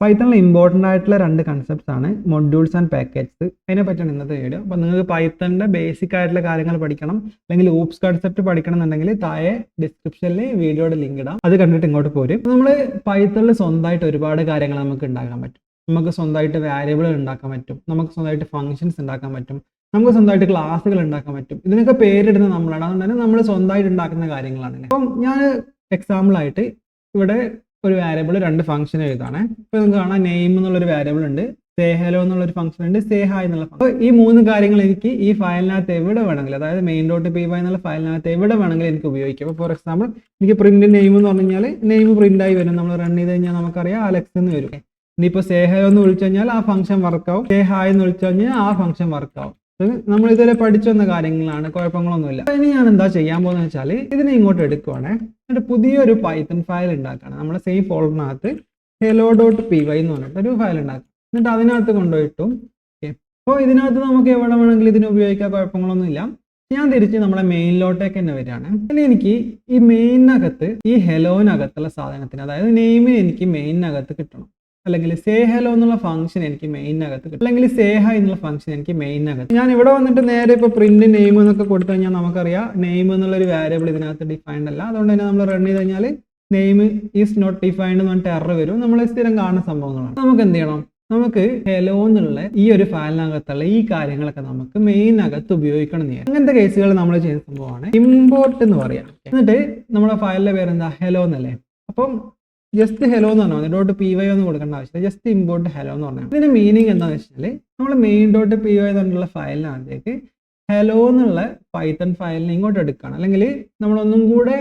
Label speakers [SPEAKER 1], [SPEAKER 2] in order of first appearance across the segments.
[SPEAKER 1] പൈത്തണിൽ ഇമ്പോർട്ടന്റ് ആയിട്ടുള്ള രണ്ട് കൺസെപ്റ്റ്സ് ആണ് മൊഡ്യൂൾസ് ആൻഡ് പാക്കേജസ് അതിനെ പറ്റിയാണ് ഇന്നത്തെ വീഡിയോ അപ്പോൾ നിങ്ങൾക്ക് പൈത്തണിന്റെ ബേസിക് ആയിട്ടുള്ള കാര്യങ്ങൾ പഠിക്കണം. അല്ലെങ്കിൽ ഓപ്സ് കൺസെപ്റ്റ് പഠിക്കണം എന്നുണ്ടെങ്കിൽ താഴെ ഡിസ്ക്രിപ്ഷനിൽ വീഡിയോയുടെ ലിങ്ക് ഇടാം. അത് കണ്ടിട്ട് ഇങ്ങോട്ട് പോരും. നമ്മൾ പൈത്തണിൽ സ്വന്തമായിട്ട് ഒരുപാട് കാര്യങ്ങൾ നമുക്ക് ഉണ്ടാക്കാൻ പറ്റും. നമുക്ക് സ്വന്തമായിട്ട് വാരിയബിളുകൾ ഉണ്ടാക്കാൻ പറ്റും. നമുക്ക് സ്വന്തമായിട്ട് ഫങ്ഷൻസ് ഉണ്ടാക്കാൻ പറ്റും. നമുക്ക് സ്വന്തമായിട്ട് ക്ലാസ്സുകൾ ഉണ്ടാക്കാൻ പറ്റും. ഇതിനൊക്കെ പേരിടുന്നത് നമ്മളാണ്. അതുകൊണ്ട് തന്നെ നമ്മൾ സ്വന്തമായിട്ട് ഉണ്ടാക്കുന്ന കാര്യങ്ങളാണ്. അപ്പം ഞാൻ എക്സാമ്പിളായിട്ട് ഇവിടെ ഒരു വാരിയബിൾ രണ്ട് ഫംഗ്ഷൻ എഴുതാണ്. ഇപ്പൊ നിങ്ങൾക്ക് കാണാം നെയിം എന്നുള്ളൊരു വാരിയബിൾ ഉണ്ട് സേ ഹലോ എന്നുള്ളൊരു ഫംഗ്ഷൻ ഉണ്ട് സേ ഹായ് എന്നുള്ള. അപ്പോൾ ഈ മൂന്ന് കാര്യങ്ങൾ എനിക്ക് ഈ ഫയലിനകത്ത് എവിടെ വേണമെങ്കിലും അതായത് മെയിൻ ഡോട്ട് പി വൈ എന്നുള്ള ഫയലിനകത്ത് എവിടെ വേണമെങ്കിലും എനിക്ക് ഉപയോഗിക്കാം. ഫോർ എക്സാമ്പിൾ എനിക്ക് പ്രിന്റ് നെയിം എന്ന് പറഞ്ഞു കഴിഞ്ഞാൽ നെയിം പ്രിന്റ് ആയി വരും. നമ്മൾ റൺ ചെയ്ത് കഴിഞ്ഞാൽ നമുക്കറിയാം അലക്സ് എന്ന് വരും. ഇനിയിപ്പോൾ സേ ഹലോ എന്ന് വിളിച്ചു കഴിഞ്ഞാൽ ആ ഫംഗ്ഷൻ വർക്കാവും സേ ഹായ് എന്ന് വിളിച്ചു കഴിഞ്ഞാൽ ആ ഫംഗ്ഷൻ വർക്കാവും നമ്മൾ ഇതുവരെ പഠിച്ചു വന്ന കാര്യങ്ങളാണ് കുഴപ്പങ്ങളൊന്നുമില്ല. ഇനി ഞാൻ എന്താ ചെയ്യാൻ പോകുന്നത് വെച്ചാൽ ഇതിനെ ഇങ്ങോട്ട് എടുക്കുവാണേ. എന്നിട്ട് പുതിയൊരു പൈത്തൺ ഫയൽ ഉണ്ടാക്കുകയാണ് നമ്മുടെ സെയിം ഫോൾഡറിനകത്ത് ഹെലോ ഡോട്ട് പി വൈ എന്ന് പറഞ്ഞിട്ട് ഒരു ഫയൽ ഉണ്ടാക്കും. എന്നിട്ട് അതിനകത്ത് കൊണ്ടുപോയിട്ടും ഇപ്പോൾ ഇതിനകത്ത് നമുക്ക് എവിടെ വേണമെങ്കിലും ഇതിന് ഉപയോഗിക്കാൻ കുഴപ്പങ്ങളൊന്നുമില്ല. ഞാൻ തിരിച്ച് നമ്മുടെ മെയിനിലോട്ടേക്ക് തന്നെ വരികയാണ്. ഇനി എനിക്ക് ഈ മെയിനകത്ത് ഈ ഹെലോനകത്തുള്ള സാധനത്തിന് അതായത് നെയിമിന് എനിക്ക് മെയിനകത്ത് കിട്ടണം. അല്ലെങ്കിൽ സേ ഹലോ എന്നുള്ള ഫംഗ്ഷൻ എനിക്ക് മെയിനകത്ത് കിട്ടും. അല്ലെങ്കിൽ സേ എന്നുള്ള ഫംഗ്ഷൻ എനിക്ക് മെയിൻ മെയിനകത്ത് ഞാൻ ഇവിടെ വന്നിട്ട് നേരെ ഇപ്പോൾ പ്രിന്റ് നെയിം എന്നൊക്കെ കൊടുത്തു കഴിഞ്ഞാൽ നമുക്കറിയാം നെയിം എന്നുള്ളൊരു വാരിയബിൾ ഇതിനകത്ത് ഡിഫൈൻഡ് അല്ല. അതുകൊണ്ട് തന്നെ നമ്മൾ റൺ ചെയ്ത് കഴിഞ്ഞാൽ നെയിം ഈസ് നോട്ട് ഡിഫൈൻഡ് എന്ന് പറഞ്ഞിട്ട് എറർ വരും. നമ്മൾ സ്ഥിരം കാണുന്ന സംഭവങ്ങളാണ്. നമുക്ക് എന്ത് ചെയ്യണം? നമുക്ക് ഹെലോ എന്നുള്ള ഈ ഒരു ഫയലിനകത്തുള്ള ഈ കാര്യങ്ങളൊക്കെ നമുക്ക് മെയിൻ അകത്ത് ഉപയോഗിക്കണം എന്ന് അങ്ങനത്തെ കേസുകൾ നമ്മൾ ചെയ്യുന്ന സംഭവമാണ് ഇമ്പോർട്ട് എന്ന് പറയാം. എന്നിട്ട് നമ്മുടെ ഫയലിന്റെ പേര് എന്താ ഹെലോ എന്നല്ലേ? അപ്പം ജസ്റ്റ് ഹെലോ എന്ന് പറഞ്ഞാൽ മതി. ഡോട്ട് പി വൈ ഒന്നും കൊടുക്കേണ്ട ആവശ്യമില്ല. ജസ്റ്റ് ഇമ്പോർട്ട് ഹലോ എന്ന് പറഞ്ഞാൽ ഇതിന്റെ മീനിങ് എന്താണെന്ന് വെച്ചാൽ നമ്മൾ മെയിൻ ഡോട്ട് പി വൈ എന്നുള്ള ഫയലിനകത്തേക്ക് ഹലോ എന്നുള്ള പൈത്തൺ ഫയലിനെ ഇങ്ങോട്ട് എടുക്കുകയാണ് അല്ലെങ്കിൽ നമ്മളൊന്നും കൂടെ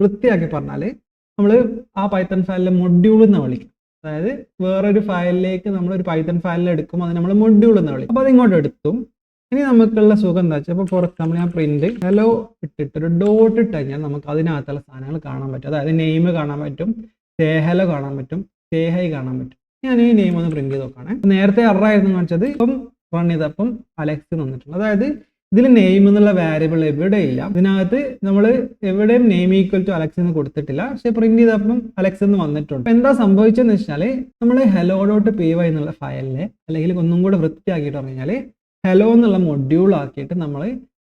[SPEAKER 1] വൃത്തിയാക്കി പറഞ്ഞാൽ നമ്മൾ ആ പൈത്തൺ ഫയലിലെ മൊഡ്യൂൾ എന്ന് വിളിക്കും അതായത് വേറൊരു ഫയലിലേക്ക് നമ്മൾ ഒരു പൈത്തൺ ഫയലിൽ എടുക്കും അത് നമ്മൾ മൊഡ്യൂൾ എന്ന് വിളിക്കും അപ്പോൾ അത് ഇങ്ങോട്ട് എടുത്തും. ഇനി നമുക്കുള്ള സുഖം എന്താ വെച്ചാൽ ഇപ്പോൾ പുറത്ത് നമ്മൾ ഞാൻ പ്രിന്റ് ഹലോ ഇട്ടിട്ട് ഒരു ഡോട്ട് ഇട്ട് കഴിഞ്ഞാൽ നമുക്ക് അതിനകത്തുള്ള സാധനങ്ങൾ കാണാൻ പറ്റും. അതായത് നെയിം കാണാൻ പറ്റും. സേഹല കാണാൻ പറ്റും സേഹൈ കാണാൻ പറ്റും. ഞാൻ ഈ നെയിം ഒന്ന് പ്രിന്റ് ചെയ്ത് നോക്കുകയാണ് നേരത്തെ അറായിരുന്നു കാണിച്ചത് ഇപ്പം റൺ ചെയ്തപ്പം അലക്സ് വന്നിട്ടുണ്ട്. അതായത് ഇതിൽ നെയിം എന്നുള്ള വാരിയബിൾ എവിടെ ഇല്ല ഇതിനകത്ത് നമ്മൾ എവിടെയും നെയിം ഈക്വൽ ടു അലക്സ് എന്ന് കൊടുത്തിട്ടില്ല. പക്ഷെ പ്രിന്റ് ചെയ്തപ്പം അലക്സ് എന്ന് വന്നിട്ടുണ്ട്. എന്താ സംഭവിച്ചതെന്ന് വെച്ചാൽ നമ്മൾ ഹെലോ ഡോട്ട് പി വൈ എന്നുള്ള ഫയലിനെ അല്ലെങ്കിൽ ഒന്നും കൂടെ വൃത്തിയാക്കിയിട്ട് പറഞ്ഞാൽ ഹെലോ എന്നുള്ള മൊഡ്യൂൾ ആക്കിയിട്ട് നമ്മൾ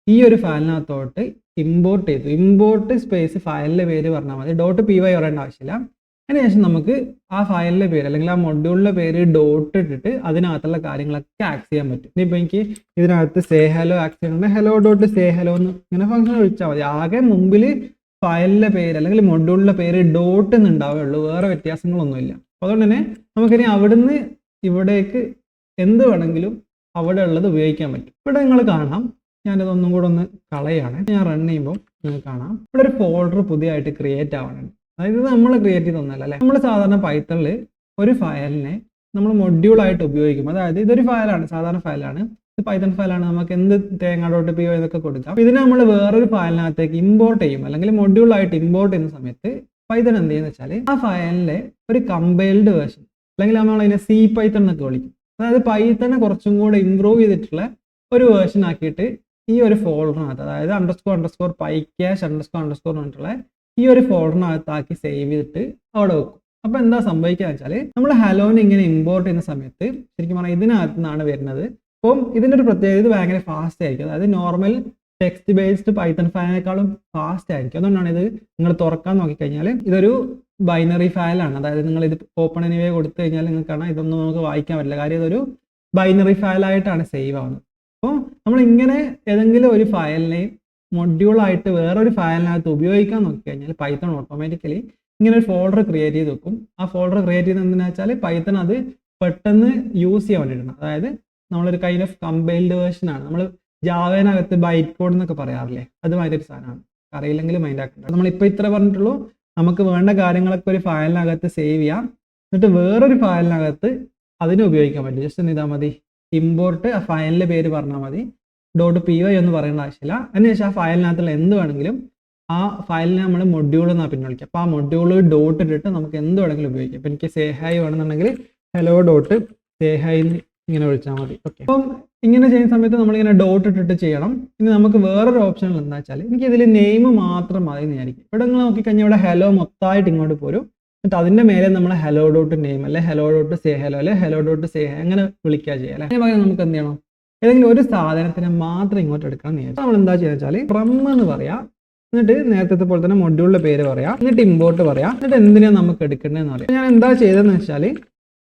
[SPEAKER 1] ഈ ഒരു ഫയലിനകത്തോട്ട് ഇമ്പോർട്ട് ചെയ്തു. ഇമ്പോർട്ട് സ്പേസ് ഫയലിന്റെ പേര് പറഞ്ഞാൽ മതി. ഡോട്ട് പി വൈ പറയേണ്ട ആവശ്യമില്ല. അതിനുശേഷം നമുക്ക് ആ ഫയലിന്റെ പേര് അല്ലെങ്കിൽ ആ മൊഡ്യൂളിന്റെ പേര് ഡോട്ട് ഇട്ടിട്ട് അതിനകത്തുള്ള കാര്യങ്ങളൊക്കെ ആക്സ് ചെയ്യാൻ പറ്റും. ഇനിയിപ്പോൾ എനിക്ക് ഇതിനകത്ത് സേ ഹലോ ആക്സ് ചെയ്യണമെങ്കിൽ ഹലോ ഡോട്ട് സേ ഹലോ എന്ന് ഇങ്ങനെ ഫംഗ്ഷൻ വിളിച്ചാൽ മതി. ആകെ മുമ്പിൽ ഫയലിന്റെ പേര് അല്ലെങ്കിൽ മൊഡ്യൂളിന്റെ പേര് ഡോട്ട് എന്ന് ഉണ്ടാവുകയുള്ളൂ വേറെ വ്യത്യാസങ്ങളൊന്നുമില്ല. അപ്പോൾ അതുകൊണ്ട് തന്നെ നമുക്കിനി അവിടുന്ന് ഇവിടേക്ക് എന്ത് വേണമെങ്കിലും അവിടെ ഉള്ളത് ഉപയോഗിക്കാൻ പറ്റും. ഇവിടെ നിങ്ങൾ കാണാം. ഞാനിതൊന്നും കൂടെ ഒന്ന് കളയാണ് ഞാൻ റൺ ചെയ്യുമ്പോൾ നിങ്ങൾ കാണാം. ഇവിടെ ഒരു ഫോൾഡർ പുതിയതായിട്ട് ക്രിയേറ്റ് ആവാനുണ്ട്. അതായത് നമ്മൾ ക്രിയേറ്റ് ചെയ്തൊന്നല്ല അല്ലേ? നമ്മൾ സാധാരണ പൈത്തണിൽ ഒരു ഫയലിനെ നമ്മൾ മൊഡ്യൂൾ ആയിട്ട് ഉപയോഗിക്കും. അതായത് ഇതൊരു ഫയലാണ് സാധാരണ ഫയലാണ്. ഇത് പൈത്തൺ ഫയലാണ്. നമുക്ക് എന്ത് തേങ്ങ ഡോട്ട് പി ഇതൊക്കെ കൊടുക്കാം. ഇതിനെ നമ്മൾ വേറൊരു ഫയലിനകത്തേക്ക് ഇമ്പോർട്ട് ചെയ്യും. അല്ലെങ്കിൽ മൊഡ്യൂൾ ആയിട്ട് ഇമ്പോർട്ട് ചെയ്യുന്ന സമയത്ത് പൈത്തൺ എന്ത് ചെയ്യുന്ന വെച്ചാൽ ആ ഫയലിലെ ഒരു കമ്പൈൽഡ് വേർഷൻ അല്ലെങ്കിൽ നമ്മൾ അതിനെ സി പൈത്തൺ എന്നൊക്കെ വിളിക്കും. അതായത് പൈത്തനെ കുറച്ചും കൂടെ ഇമ്പ്രൂവ് ചെയ്തിട്ടുള്ള ഒരു വേർഷൻ ആക്കിയിട്ട് ഈ ഒരു ഫോൾഡറിനകത്ത് അതായത് underscore underscore py cache underscore underscore പറഞ്ഞിട്ടുള്ള ഈ ഒരു ഫോൾഡറിനകത്താക്കി സേവ് ചെയ്തിട്ട് അവിടെ വെക്കും. അപ്പൊ എന്താ സംഭവിക്കുക വെച്ചാൽ നമ്മൾ ഹലോനെ ഇങ്ങനെ ഇമ്പോർട്ട് ചെയ്യുന്ന സമയത്ത് ശരിക്കും പറഞ്ഞാൽ ഇതിനകത്ത് നിന്നാണ് വരുന്നത്. അപ്പം ഇതിന്റെ ഒരു പ്രത്യേകത ഇത് ഭയങ്കര ഫാസ്റ്റ് ആയിരിക്കും. അതായത് നോർമൽ ടെക്സ്റ്റ് ബേസ്ഡ് പൈത്തൺ ഫയലിനേക്കാളും ഫാസ്റ്റ് ആയിരിക്കും. അതുകൊണ്ടാണ് ഇത് നിങ്ങൾ തുറക്കാൻ നോക്കിക്കഴിഞ്ഞാൽ ഇതൊരു ബൈനറി ഫയലാണ് അതായത് നിങ്ങൾ ഇത് ഓപ്പൺ എനിവേ കൊടുത്തു കഴിഞ്ഞാൽ നിങ്ങൾക്ക് കാണാം ഇതൊന്നും നമുക്ക് വായിക്കാൻ പറ്റില്ല. കാര്യം ഇതൊരു ബൈനറി ഫയലായിട്ടാണ് സേവ് ആവുന്നത്. അപ്പോൾ നമ്മൾ ഇങ്ങനെ ഏതെങ്കിലും ഒരു ഫയലിനെ മൊഡ്യൂളായിട്ട് വേറൊരു ഫയലിനകത്ത് ഉപയോഗിക്കാൻ നോക്കി കഴിഞ്ഞാൽ പൈത്തൺ ഓട്ടോമാറ്റിക്കലി ഇങ്ങനെ ഒരു ഫോൾഡർ ക്രിയേറ്റ് ചെയ്ത് വെക്കും. ആ ഫോൾഡർ ക്രിയേറ്റ് ചെയ്ത് എന്തിനാ വെച്ചാൽ പൈത്തൺ അത് പെട്ടെന്ന് യൂസ് ചെയ്യാൻ വേണ്ടിയിട്ടാണ് അതായത് നമ്മളൊരു കൈൻഡ് ഓഫ് കമ്പൈൽഡ് വേർഷൻ ആണ്. നമ്മൾ ജാവേനകത്ത് ബൈറ്റ് കോഡ് എന്നൊക്കെ പറയാറില്ലേ? അതുമാതിരി ഒരു സാധനമാണ്. അറിയില്ലെങ്കിൽ മൈൻഡ് ആക്കണ്ട. നമ്മളിപ്പോൾ ഇത്ര പറഞ്ഞിട്ടുള്ളൂ. നമുക്ക് വേണ്ട കാര്യങ്ങളൊക്കെ ഒരു ഫയലിനകത്ത് സേവ് ചെയ്യാം. എന്നിട്ട് വേറൊരു ഫയലിനകത്ത് അതിനെ ഉപയോഗിക്കാൻ പറ്റും. ജസ്റ്റ് എന്ത് ചെയ്താൽ മതി. ഇമ്പോർട്ട് ആ ഫയലിന്റെ പേര് പറഞ്ഞാൽ മതി. ഡോട്ട് പി വൈ എന്ന് പറയേണ്ട ആവശ്യമില്ല. അതിനുശേഷം ആ ഫയലിനകത്തുള്ള എന്ത് വേണമെങ്കിലും ആ ഫയലിനെ നമ്മൾ മൊഡ്യൂൾ എന്നാണ് പിന്നെ വിളിക്കുക. അപ്പോൾ ആ മൊഡ്യൂൾ ഡോട്ട് ഇട്ടിട്ട് നമുക്ക് എന്ത് വേണമെങ്കിലും ഉപയോഗിക്കാം. അപ്പോൾ എനിക്ക് സേഹായി വേണമെന്നുണ്ടെങ്കിൽ ഹലോ ഡോട്ട് സേഹായി ഇങ്ങനെ വിളിച്ചാൽ മതി. ഓക്കെ അപ്പം ഇങ്ങനെ ചെയ്യുന്ന സമയത്ത് നമ്മളിങ്ങനെ ഡോട്ട് ഇട്ടിട്ട് ചെയ്യണം. ഇനി നമുക്ക് വേറൊരു ഓപ്ഷൻ എന്താ വെച്ചാൽ എനിക്ക് ഇതിൽ നെയിം മാത്രം മതി എന്ന് വിചാരിക്കും. ഇവിടെ നിങ്ങൾ നോക്കിക്കഴിഞ്ഞാൽ ഇവിടെ ഹലോ മൊത്തമായിട്ട് ഇങ്ങോട്ട് പോരും. എന്നിട്ട് അതിന്റെ മേലെ നമ്മൾ ഹലോ ഡോട്ട് നെയിം അല്ലെ? ഹലോ ഡോട്ട് സേ ഹലോ അല്ലെ? ഹലോ ഡോട്ട് സേ അങ്ങനെ വിളിക്കുക ചെയ്യുക അല്ലെ? പകരം നമുക്ക് എന്ത് ചെയ്യണം? ഏതെങ്കിലും ഒരു സാധനത്തിനെ മാത്രം ഇങ്ങോട്ട് എടുക്കണം എന്ന് നമ്മൾ എന്താ ചെയ്യുക വെച്ചാൽ ഫ്രം എന്ന് പറയാം. എന്നിട്ട് നേരത്തെ പോലെ തന്നെ മൊഡ്യൂളിന്റെ പേര് പറയാം. എന്നിട്ട് ഇമ്പോർട്ട് പറയാം. എന്നിട്ട് എന്തിനാണ് നമുക്ക് എടുക്കേണ്ടതെന്ന് പറയാം. ഞാൻ എന്താ ചെയ്തതെന്ന് വെച്ചാൽ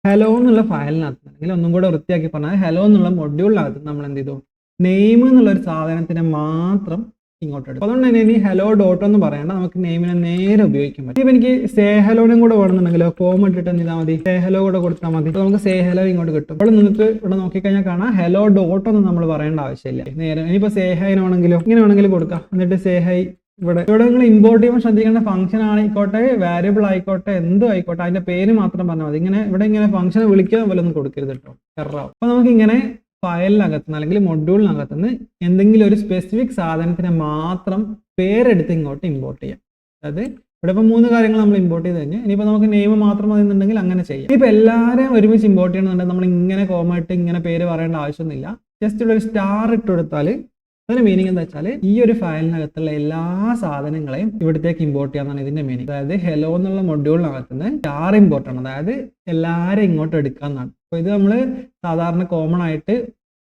[SPEAKER 1] ഹലോ എന്നുള്ള ഫയലിനകത്ത് അല്ലെങ്കിൽ ഒന്നും കൂടെ വൃത്തിയാക്കി പറഞ്ഞാൽ ഹലോ എന്നുള്ള മൊഡ്യൂളിനകത്ത് നമ്മൾ എന്ത് ചെയ്തു? നെയിം എന്നുള്ള ഒരു സാധനത്തിനെ മാത്രം ഇങ്ങോട്ട് എടുക്കും അതുകൊണ്ട് തന്നെ ഇനി ഹലോ ഡോട്ട് എന്ന് പറയണ്ട. നമുക്ക് നെയിമിനെ നേരെ ഉപയോഗിക്കാൻ പറ്റും. ഇപ്പം എനിക്ക് സേ ഹലോനും കൂടെ വേണമെന്നുണ്ടെങ്കിലോ കോം ഇട്ടിട്ട് എന്ത് മതി. സേ ഹലോ കൂടെ കൊടുത്താൽ മതി. നമുക്ക് സേ ഹലോ ഇങ്ങോട്ട് കിട്ടും. അപ്പോൾ നിങ്ങൾക്ക് ഇവിടെ നോക്കിക്കഴിഞ്ഞാൽ കാണാം. ഹലോ ഡോട്ട് ഒന്നും നമ്മൾ പറയേണ്ട ആവശ്യമില്ല. നേരെ ഇനിയിപ്പോൾ സേ ഹൈ വേണമെങ്കിലോ ഇങ്ങനെ വേണമെങ്കിലും കൊടുക്കാം. എന്നിട്ട് സേ ഹൈ ഇവിടെ. ഇവിടെ നിങ്ങൾ ഇമ്പോർട്ട് ചെയ്യുമ്പോൾ ശ്രദ്ധിക്കേണ്ട ഫംഗ്ഷൻ ആയിക്കോട്ടെ വാരിയബിൾ ആയിക്കോട്ടെ എന്തും ആയിക്കോട്ടെ. അതിന്റെ പേര് മാത്രം പറഞ്ഞാൽ മതി. ഇങ്ങനെ ഇവിടെ ഇങ്ങനെ ഫംഗ്ഷനെ വിളിക്കാൻ പോലെ ഒന്നും കൊടുക്കരുത് കേട്ടോ. എറാവും അപ്പൊ നമുക്ക് ഇങ്ങനെ ഫയലിനകത്തുനിന്ന് അല്ലെങ്കിൽ മൊഡ്യൂളിനകത്തുനിന്ന് എന്തെങ്കിലും ഒരു സ്പെസിഫിക് സാധനത്തിന് മാത്രം പേരെടുത്ത് ഇങ്ങോട്ട് ഇമ്പോർട്ട് ചെയ്യാം. അതായത് ഇവിടെ ഇപ്പം മൂന്ന് കാര്യങ്ങൾ നമ്മൾ ഇമ്പോർട്ട് ചെയ്ത് കഴിഞ്ഞാൽ ഇനിയിപ്പോൾ നമുക്ക് നെയിം മാത്രം മതി എന്നുണ്ടെങ്കിൽ അങ്ങനെ ചെയ്യാം. ഇപ്പം എല്ലാവരെയും ഒരുമിച്ച് ഇമ്പോർട്ട് ചെയ്യണമെന്നുണ്ടെങ്കിൽ നമ്മൾ ഇങ്ങനെ കോമ ഇങ്ങനെ പേര് പറയേണ്ട ആവശ്യമൊന്നുമില്ല. ജസ്റ്റ് ഇവിടെ ഒരു സ്റ്റാർ ഇട്ട് കൊടുത്താൽ അതിന് മീനിങ് എന്താ വെച്ചാൽ ഈ ഒരു ഫയലിനകത്തുള്ള എല്ലാ സാധനങ്ങളെയും ഇവിടത്തേക്ക് ഇമ്പോർട്ട് ചെയ്യാന്നാണ് ഇതിന്റെ മീനിങ് അതായത് ഹെലോ എന്നുള്ള മൊഡ്യൂളിനകത്ത് നിന്ന് സ്റ്റാർ ഇമ്പോർട്ട് ആണ് അതായത് എല്ലാവരും ഇങ്ങോട്ട് എടുക്കാന്നാണ് അപ്പൊ ഇത് നമ്മൾ സാധാരണ കോമൺ ആയിട്ട്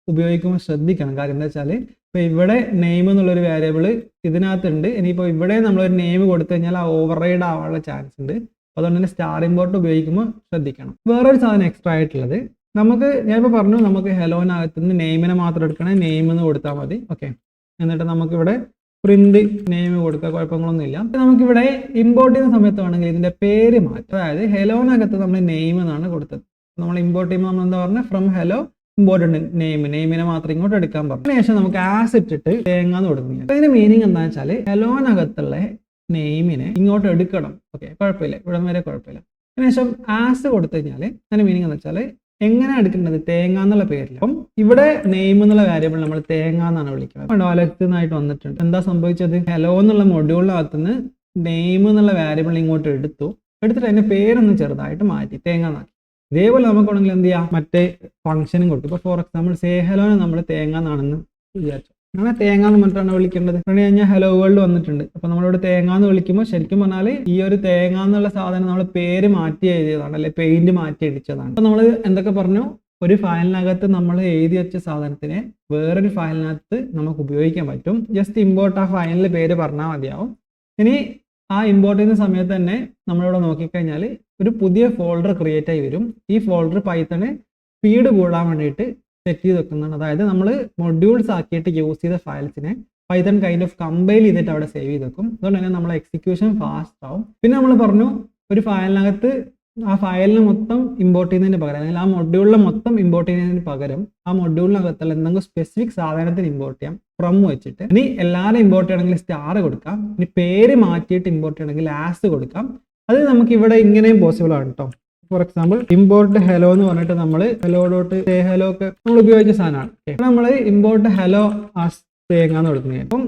[SPEAKER 1] ഉപയോഗിക്കുമ്പോൾ ശ്രദ്ധിക്കണം. കാര്യം എന്താ വെച്ചാൽ ഇപ്പൊ ഇവിടെ നെയിം എന്നുള്ളൊരു വേരിയബിൾ ഇതിനകത്തുണ്ട്. ഇനിയിപ്പോൾ ഇവിടെ നമ്മളൊരു നെയിം കൊടുത്തു കഴിഞ്ഞാൽ ആ ഓവർ റൈഡ് ആവാനുള്ള ചാൻസ് ഉണ്ട്. അതുകൊണ്ട് തന്നെ സ്റ്റാർ ഇമ്പോർട്ട് ഉപയോഗിക്കുമ്പോൾ ശ്രദ്ധിക്കണം. വേറൊരു സാധനം എക്സ്ട്രാ ആയിട്ടുള്ളത്. നമുക്ക് ഞാനിപ്പോൾ പറഞ്ഞു നമുക്ക് ഹെലോനകത്ത് നിന്ന് നെയിമിനെ മാത്രം എടുക്കണേ നെയിം എന്ന് കൊടുത്താൽ മതി. ഓക്കെ എന്നിട്ട് നമുക്കിവിടെ പ്രിന്റ് നെയിം കൊടുക്കുക കുഴപ്പങ്ങളൊന്നുമില്ല. നമുക്കിവിടെ ഇമ്പോർട്ട് ചെയ്യുന്ന സമയത്ത് വേണമെങ്കിൽ ഇതിന്റെ പേര് മാറ്റം. അതായത് ഹെലോനകത്ത് നമ്മൾ നെയിം എന്നാണ് കൊടുത്തത്. നമ്മൾ ഇമ്പോർട്ട് ചെയ്യുമ്പോൾ നമ്മൾ എന്താ പറഞ്ഞത് ഫ്രം ഹലോ ഇമ്പോർട്ടന്റ് നെയിം നെയിമിനെ മാത്രം ഇങ്ങോട്ട് എടുക്കാൻ പറഞ്ഞു. അതിനുശേഷം നമുക്ക് ആസ് ഇട്ടിട്ട് തേങ്ങ എന്ന് കൊടുക്കുന്നു അതിന്റെ മീനിങ് എന്താണെന്ന് വെച്ചാൽ ഹെലോനകത്തുള്ള നെയിമിനെ ഇങ്ങോട്ട് എടുക്കണം. ഓക്കെ കുഴപ്പമില്ല. ഇവിടെ വരെ കുഴപ്പമില്ല. അതിനുശേഷം ആസ് കൊടുത്തു കഴിഞ്ഞാൽ അതിന്റെ മീനിങ് എന്ന് വെച്ചാൽ എങ്ങനെ എടുക്കേണ്ടത്? തേങ്ങ എന്നുള്ള പേരിൽ അപ്പം ഇവിടെ നെയിം എന്നുള്ള വേരിയബിൾ നമ്മൾ തേങ്ങ എന്നാണ് വിളിക്കുന്നത്. ഡോലക്ട് എന്നായിട്ട് വന്നിട്ടുണ്ട്. എന്താ സംഭവിച്ചത്? ഹലോ എന്നുള്ള മൊഡ്യൂളിനകത്ത് നിന്ന് നെയിം എന്നുള്ള വേരിയബിൾ ഇങ്ങോട്ട് എടുത്തു. എടുത്തിട്ട് അതിന്റെ പേരൊന്ന് ചെറുതായിട്ട് മാറ്റി. തേങ്ങ എന്നാക്കി. ഇതേപോലെ നമുക്ക് വേണമെങ്കിൽ എന്ത് ചെയ്യാം? മറ്റേ ഫംഗ്ഷനും കൊടുക്കും. ഇപ്പൊ ഫോർ എക്സാമ്പിൾ സേ ഹലോനെ നമ്മൾ തേങ്ങ എന്നാണെന്ന് വിചാരിച്ചു. അങ്ങനെ തേങ്ങ എന്ന് പറഞ്ഞിട്ടാണ് വിളിക്കേണ്ടത്. പറഞ്ഞു കഴിഞ്ഞാൽ ഹലോ വേൾഡ് വന്നിട്ടുണ്ട്. അപ്പൊ നമ്മളിവിടെ തേങ്ങ എന്ന് വിളിക്കുമ്പോൾ ശരിക്കും പറഞ്ഞാൽ ഈ ഒരു തേങ്ങ എന്നുള്ള സാധനം നമ്മൾ പേര് മാറ്റി എഴുതിയതാണ്. അല്ലെ പെയിന്റ് മാറ്റി അടിച്ചതാണ്. അപ്പൊ നമ്മൾ എന്തൊക്കെ പറഞ്ഞു? ഒരു ഫയലിനകത്ത് നമ്മൾ എഴുതി വെച്ച സാധനത്തിനെ വേറൊരു ഫയലിനകത്ത് നമുക്ക് ഉപയോഗിക്കാൻ പറ്റും. ജസ്റ്റ് ഇമ്പോർട്ട് ആ ഫയലിന്റെ പേര് പറഞ്ഞാൽ മതിയാവും. ഇനി ആ ഇമ്പോർട്ട് ചെയ്യുന്ന സമയത്ത് തന്നെ നമ്മളിവിടെ നോക്കിക്കഴിഞ്ഞാൽ ഒരു പുതിയ ഫോൾഡർ ക്രിയേറ്റ് ആയി വരും. ഈ ഫോൾഡർ പൈത്തണ് സ്പീഡ് കൂടാൻ വേണ്ടിയിട്ട് സെറ്റ് ചെയ്ത് വെക്കുന്നതാണ്. അതായത് നമ്മൾ മൊഡ്യൂൾസ് ആക്കിയിട്ട് യൂസ് ചെയ്ത ഫയൽസിനെ പൈത്തൺ കൈൻഡ് ഓഫ് കമ്പൈൽ ചെയ്തിട്ട് അവിടെ സേവ് ചെയ്ത് വെക്കും. അതുകൊണ്ട് തന്നെ നമ്മൾ എക്സിക്യൂഷൻ ഫാസ്റ്റ് ആവും. പിന്നെ നമ്മൾ പറഞ്ഞു ഒരു ഫയലിനകത്ത് ആ ഫയലിനെ മൊത്തം ഇമ്പോർട്ട് ചെയ്യുന്നതിന് പകരം അല്ലെങ്കിൽ ആ മൊഡ്യൂളിനെ മൊത്തം ഇമ്പോർട്ട് ചെയ്യുന്നതിന് പകരം ആ മൊഡ്യൂളിനകത്തുള്ള എന്തെങ്കിലും സ്പെസിഫിക് സാധനത്തിന് ഇമ്പോർട്ട് ചെയ്യാം ഫ്രം വെച്ചിട്ട്. ഇനി എല്ലാവരും ഇമ്പോർട്ട് ചെയ്യണമെങ്കിൽ സ്റ്റാർ കൊടുക്കാം. ഇനി പേര് മാറ്റിയിട്ട് ഇമ്പോർട്ട് ചെയ്യണമെങ്കിൽ ആസ് കൊടുക്കാം. അത് നമുക്ക് ഇവിടെ ഇങ്ങനെയും പോസിബിൾ ആണ് കേട്ടോ ഫോർ എക്സാമ്പിൾ ഇമ്പോർട്ട് ഹലോ എന്ന് പറഞ്ഞിട്ട് നമ്മൾ ഹലോ ഡോട്ട് സേ ഹലോ ഒക്കെ നമ്മൾ ഉപയോഗിച്ച സാധനമാണ്. നമ്മൾ ഇമ്പോർട്ട് ഹലോ ആസ് തേങ്ങ എന്ന് കൊടുക്കുന്നത് അപ്പം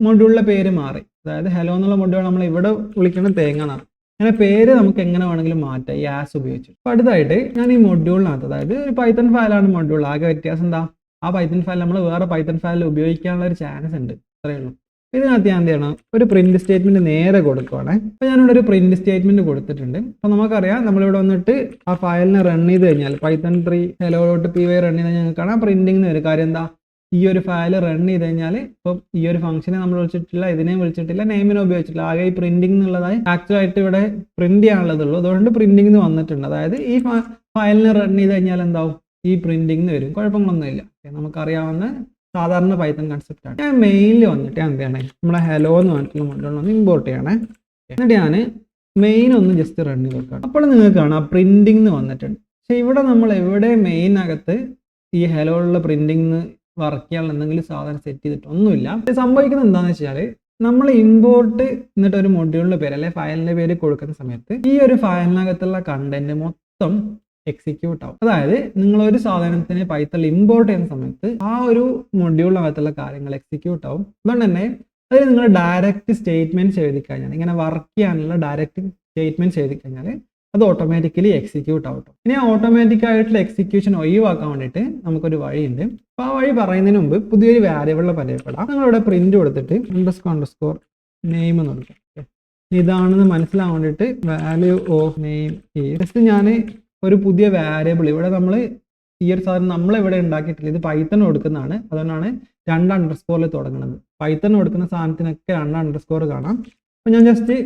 [SPEAKER 1] മൊഡ്യൂളിലെ പേര് മാറി. അതായത് ഹലോ എന്നുള്ള മൊഡ്യൂൾ നമ്മൾ ഇവിടെ വിളിക്കുന്നത് തേങ്ങ എന്നാണ് അങ്ങനെ പേര് നമുക്ക് എങ്ങനെ വേണമെങ്കിലും മാറ്റാം. ഈ ആസ് ഉപയോഗിച്ച്. അടുത്തായിട്ട് ഞാൻ ഈ മൊഡ്യൂളിനകത്ത് അതായത് ഒരു പൈത്തൺ ഫയലാണ് മൊഡ്യൂൾ ആകെ വ്യത്യാസം എന്താ? ആ പൈത്തൺ ഫയൽ നമ്മൾ വേറെ പൈത്തൺ ഫയൽ ഉപയോഗിക്കാനുള്ള ഒരു ചാൻസ് ഉണ്ട്. അത്രയേ ഉള്ളൂ. ഇതിനകത്ത് ഞാൻ എന്ത് ചെയ്യണം? ഒരു പ്രിന്റ് സ്റ്റേറ്റ്മെന്റ് നേരെ കൊടുക്കുവാണ്. അപ്പോൾ ഞാനിവിടെ ഒരു പ്രിന്റ് സ്റ്റേറ്റ്മെന്റ് കൊടുത്തിട്ടുണ്ട്. അപ്പോൾ നമുക്കറിയാം നമ്മളിവിടെ വന്നിട്ട് ആ ഫയലിനെ റൺ ചെയ്ത് കഴിഞ്ഞാൽ python three hello dot P Y run ചെയ്ത് ഞങ്ങൾക്കാണ് പ്രിന്റിംഗ് ഒരു കാര്യം എന്താ? ഈ ഒരു ഫയൽ റൺ ചെയ്ത് കഴിഞ്ഞാൽ ഇപ്പം ഈ ഒരു ഫംഗ്ഷനെ നമ്മൾ വിളിച്ചിട്ടില്ല ഇതിനെയും വിളിച്ചിട്ടില്ല നെയിമിനെ ഉപയോഗിച്ചിട്ടില്ല. ആകെ ഈ പ്രിന്റിംഗ് എന്നുള്ളതായി ആക്ച്വൽ ആയിട്ട് ഇവിടെ പ്രിന്റ് ചെയ്യാനുള്ളതുള്ളൂ. അതുകൊണ്ട് പ്രിന്റിംഗ് വന്നിട്ടുണ്ട്. അതായത് ഈ ഫയലിനെ റൺ ചെയ്ത് കഴിഞ്ഞാൽ എന്താവും? ഈ പ്രിന്റിംഗ് വരും. കുഴപ്പങ്ങളൊന്നുമില്ല. Okay, നമുക്കറിയാവുന്ന സാധാരണ പൈത്തൺ കൺസെപ്റ്റ് ആണ്. ഞാൻ മെയിനിൽ വന്നിട്ട് എന്ത് ചെയ്യണേ? നമ്മളെ ഹലോ എന്ന് പറഞ്ഞിട്ടുള്ള ഒന്ന് ഇമ്പോർട്ട് ചെയ്യണേ. എന്നിട്ട് ഞാൻ മെയിൻ ഒന്ന് ജസ്റ്റ് റൺ ചെയ്ത് കൊടുക്കണം. അപ്പോൾ നിങ്ങൾക്ക് കാണാം പ്രിന്റിംഗ് വന്നിട്ടുണ്ട്. പക്ഷെ ഇവിടെ നമ്മൾ എവിടെ മെയിനകത്ത് ഈ ഹലോ ഉള്ള പ്രിന്റിംഗ് വർക്ക് ചെയ്യാനുള്ള എന്തെങ്കിലും സാധനം സെറ്റ് ചെയ്തിട്ട് ഒന്നുമില്ല. സംഭവിക്കുന്നത് എന്താണെന്ന് വെച്ചാൽ നമ്മൾ ഇമ്പോർട്ട് എന്നിട്ട് ഒരു മൊഡ്യൂളിന്റെ പേര് അല്ലെങ്കിൽ ഫയലിന്റെ പേര് കൊടുക്കുന്ന സമയത്ത് ഈ ഒരു ഫയലിനകത്തുള്ള കണ്ടന്റ് മൊത്തം എക്സിക്യൂട്ട് ആവും. അതായത് നിങ്ങൾ ഒരു സാധനത്തിന് പൈത്തൽ ഇമ്പോർട്ട് ചെയ്യുന്ന സമയത്ത് ആ ഒരു മൊഡ്യൂളിനകത്തുള്ള കാര്യങ്ങൾ എക്സിക്യൂട്ട് ആവും. അതുകൊണ്ട് തന്നെ അതിൽ നിങ്ങൾ ഡയറക്റ്റ് സ്റ്റേറ്റ്മെന്റ്സ് എഴുതി കഴിഞ്ഞാൽ ഇങ്ങനെ വർക്ക് ചെയ്യാനുള്ള ഡയറക്റ്റ് സ്റ്റേറ്റ്മെന്റ്സ് എഴുതി കഴിഞ്ഞാൽ അത് ഓട്ടോമാറ്റിക്കലി എക്സിക്യൂട്ട് ആവട്ടോ ഇനി ഓട്ടോമാറ്റിക് ആയിട്ടുള്ള എക്സിക്യൂഷൻ ഒഴിവാക്കാൻ വേണ്ടിയിട്ട് നമുക്കൊരു വഴിയുണ്ട്. അപ്പോൾ ആ വഴി പറയുന്നതിന് മുമ്പ് പുതിയൊരു വാരിയബിളിൽ പരിചയപ്പെടാം. നിങ്ങളിവിടെ പ്രിന്റ് കൊടുത്തിട്ട് അണ്ടർസ്കോർ അണ്ടർസ്കോർ നെയിം എന്ന് കൊടുക്കാം. ഇതാണെന്ന് മനസ്സിലാവാൻ വേണ്ടിയിട്ട് വാല്യൂ ഓഫ് നെയിം ജസ്റ്റ് ഞാൻ ഒരു പുതിയ വാരിയബിൾ ഇവിടെ നമ്മൾ ഈ ഒരു സാധനം നമ്മൾ ഇവിടെ ഉണ്ടാക്കിയിട്ടില്ല. ഇത് പൈത്തൺ കൊടുക്കുന്നതാണ്. അതുകൊണ്ടാണ് രണ്ട് അണ്ടർസ്കോറിൽ തുടങ്ങുന്നത് പൈത്തൺ കൊടുക്കുന്ന സാധനത്തിനൊക്കെ രണ്ട് അണ്ടർസ്കോർ കാണാം. അപ്പോൾ ഞാൻ ജസ്റ്റ്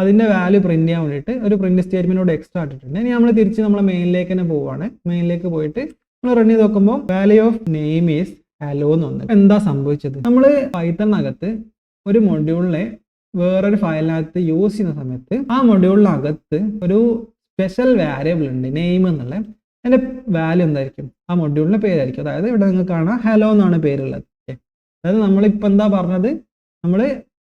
[SPEAKER 1] അതിന്റെ വാല്യൂ പ്രിന്റ് ചെയ്യാൻ വേണ്ടിയിട്ട് ഒരു പ്രിന്റ് സ്റ്റേറ്റ്മെന്റോട് എക്സ്ട്രാ ഇട്ടിട്ടുണ്ട്. ഇനി നമ്മൾ തിരിച്ച് നമ്മളെ മെയിനിലേക്ക് തന്നെ പോവുകയാണ് മെയിനിലേക്ക് പോയിട്ട് നമ്മൾ റൺ ചെയ്ത് നോക്കുമ്പോൾ value of name is hello എന്ന് വന്നു എന്താ സംഭവിച്ചത്? നമ്മൾ പൈത്തണിനകത്ത് ഒരു മൊഡ്യൂളിനെ വേറൊരു ഫയലിനകത്ത് യൂസ് ചെയ്യുന്ന സമയത്ത് ആ മൊഡ്യൂളിനകത്ത് ഒരു സ്പെഷ്യൽ വാരിയബിൾ ഉണ്ട് നെയിം എന്നുള്ള. അതിന്റെ വാല്യൂ എന്തായിരിക്കും? ആ മൊഡ്യൂളിന്റെ പേരായിരിക്കും. അതായത് ഇവിടെ നിങ്ങൾക്ക് കാണാം ഹലോ എന്നാണ് പേരുള്ളത്. അതായത് നമ്മളിപ്പോൾ എന്താ പറഞ്ഞത്? നമ്മൾ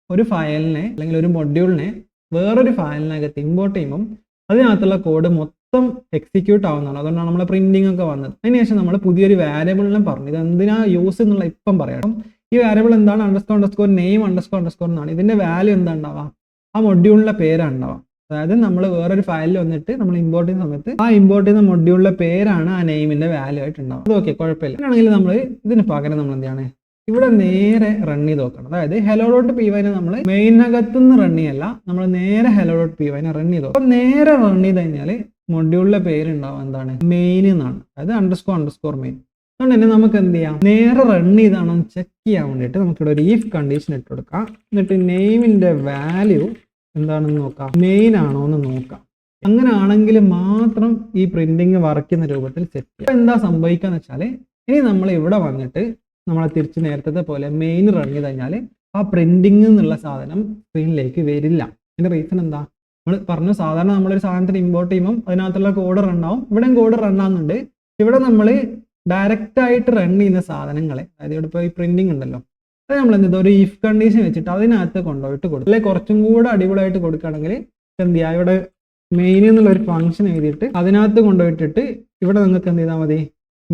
[SPEAKER 1] ഒരു ഫയലിനെ അല്ലെങ്കിൽ ഒരു മൊഡ്യൂളിനെ വേറൊരു ഫയലിനകത്ത് ഇമ്പോർട്ട് ചെയ്യുമ്പം അതിനകത്തുള്ള കോഡ് മൊത്തം എക്സിക്യൂട്ട് ആവുന്നതാണ്. അതുകൊണ്ടാണ് നമ്മളെ പ്രിന്റിംഗ് ഒക്കെ വന്നത്. അതിനുശേഷം നമ്മൾ പുതിയൊരു വാരിയബിളിനും പറഞ്ഞു. ഇത് എന്തിനാ യൂസ് എന്നുള്ള ഇപ്പം പറയാം. ഈ വാരിയബിൾ എന്താണ്? Underscore underscore name underscore underscore എന്നാണ്. ഇതിന്റെ വാല്യൂ എന്താ ഉണ്ടാവുക ആ മൊഡ്യൂളിന്റെ പേരാണ് ഉണ്ടാവുക അതായത് നമ്മൾ വേറൊരു ഫയലിൽ വന്നിട്ട് നമ്മൾ ഇമ്പോർട്ട് ചെയ്യുന്ന സമയത്ത് ആ ഇമ്പോർട്ട് ചെയ്യുന്ന മൊഡ്യൂളിലെ പേരാണ് ആ നെയിമിന്റെ വാല്യൂ ആയിട്ട് ഉണ്ടാവുക. അത് ഓക്കെ കുഴപ്പമില്ല. അങ്ങനെയാണെങ്കിൽ നമ്മൾ ഇതിന് പകരം നമ്മൾ എന്താണ് ഇവിടെ നേരെ റൺ ചെയ്ത് നോക്കണം. അതായത് ഹെലോ ഡോട്ട് പി വൈനെ നമ്മൾ മെയിനകത്തു നിന്ന് റൺ ചെയ്യല്ല നമ്മൾ നേരെ ഹെലോ ഡോട്ട് പി വൈനെ റൺ ചെയ്തു. അപ്പോൾ നേരെ റൺ ചെയ്ത് കഴിഞ്ഞാൽ മൊഡ്യൂളിലെ പേരുണ്ടാവും എന്താണ്? മെയിൻ എന്നാണ്. അതായത് അണ്ടർസ്കോർ അണ്ടർസ്കോർ മെയിൻ അതുകൊണ്ട് തന്നെ നമുക്ക് എന്ത് ചെയ്യാം? നേരെ റൺ ചെയ്താണോ എന്ന് ചെക്ക് ചെയ്യാൻ വേണ്ടിയിട്ട് നമുക്കിവിടെ ഒരു ഈഫ് കണ്ടീഷൻ ഇട്ട് കൊടുക്കാം. എന്നിട്ട് നെയിമിന്റെ വാല്യൂ എന്താണെന്ന് നോക്കാം. മെയിൻ ആണോ എന്ന് നോക്കാം. അങ്ങനെ ആണെങ്കിൽ മാത്രം ഈ പ്രിന്റിങ് ചെയ്യുന്ന രൂപത്തിൽ സെറ്റ് ചെയ്യാം. എന്താ സംഭവിക്കാന്ന് വെച്ചാൽ ഇനി നമ്മൾ ഇവിടെ വന്നിട്ട് നമ്മളെ തിരിച്ച് നേരത്തെ പോലെ മെയിൻ റൺ ചെയ്ത് കഴിഞ്ഞാൽ ആ പ്രിന്റിംഗ് എന്നുള്ള സാധനം സ്ക്രീനിലേക്ക് വരില്ല. അതിന്റെ റീസൺ എന്താ? നമ്മൾ പറഞ്ഞു സാധാരണ നമ്മളൊരു സാധനത്തിന് ഇമ്പോർട്ട് ചെയ്യുമ്പോൾ അതിനകത്തുള്ള കോഡ് റൺ ആവും. ഇവിടെയും കോഡ് റൺ ആകുന്നുണ്ട് ഇവിടെ നമ്മൾ ഡയറക്റ്റ് ആയിട്ട് റൺ ചെയ്യുന്ന സാധനങ്ങളെ അതായത് ഇവിടെ ഇപ്പോൾ ഈ പ്രിന്റിംഗ് ഉണ്ടല്ലോ അത് നമ്മൾ എന്താ ഒരു ഇഫ് കണ്ടീഷൻ വെച്ചിട്ട് അതിനകത്ത് കൊണ്ടുപോയിട്ട് കൊടുക്കും അല്ലെങ്കിൽ കുറച്ചും കൂടെ അടിപൊളിയായിട്ട് കൊടുക്കുകയാണെങ്കിൽ എന്ത് ചെയ്യുക ഇവിടെ മെയിൻ എന്നുള്ള ഒരു ഫംഗ്ഷൻ എഴുതിയിട്ട് അതിനകത്ത് കൊണ്ടുപോയിട്ടിട്ട് ഇവിടെ നിങ്ങൾക്ക് എന്ത് ചെയ്താൽ മതി?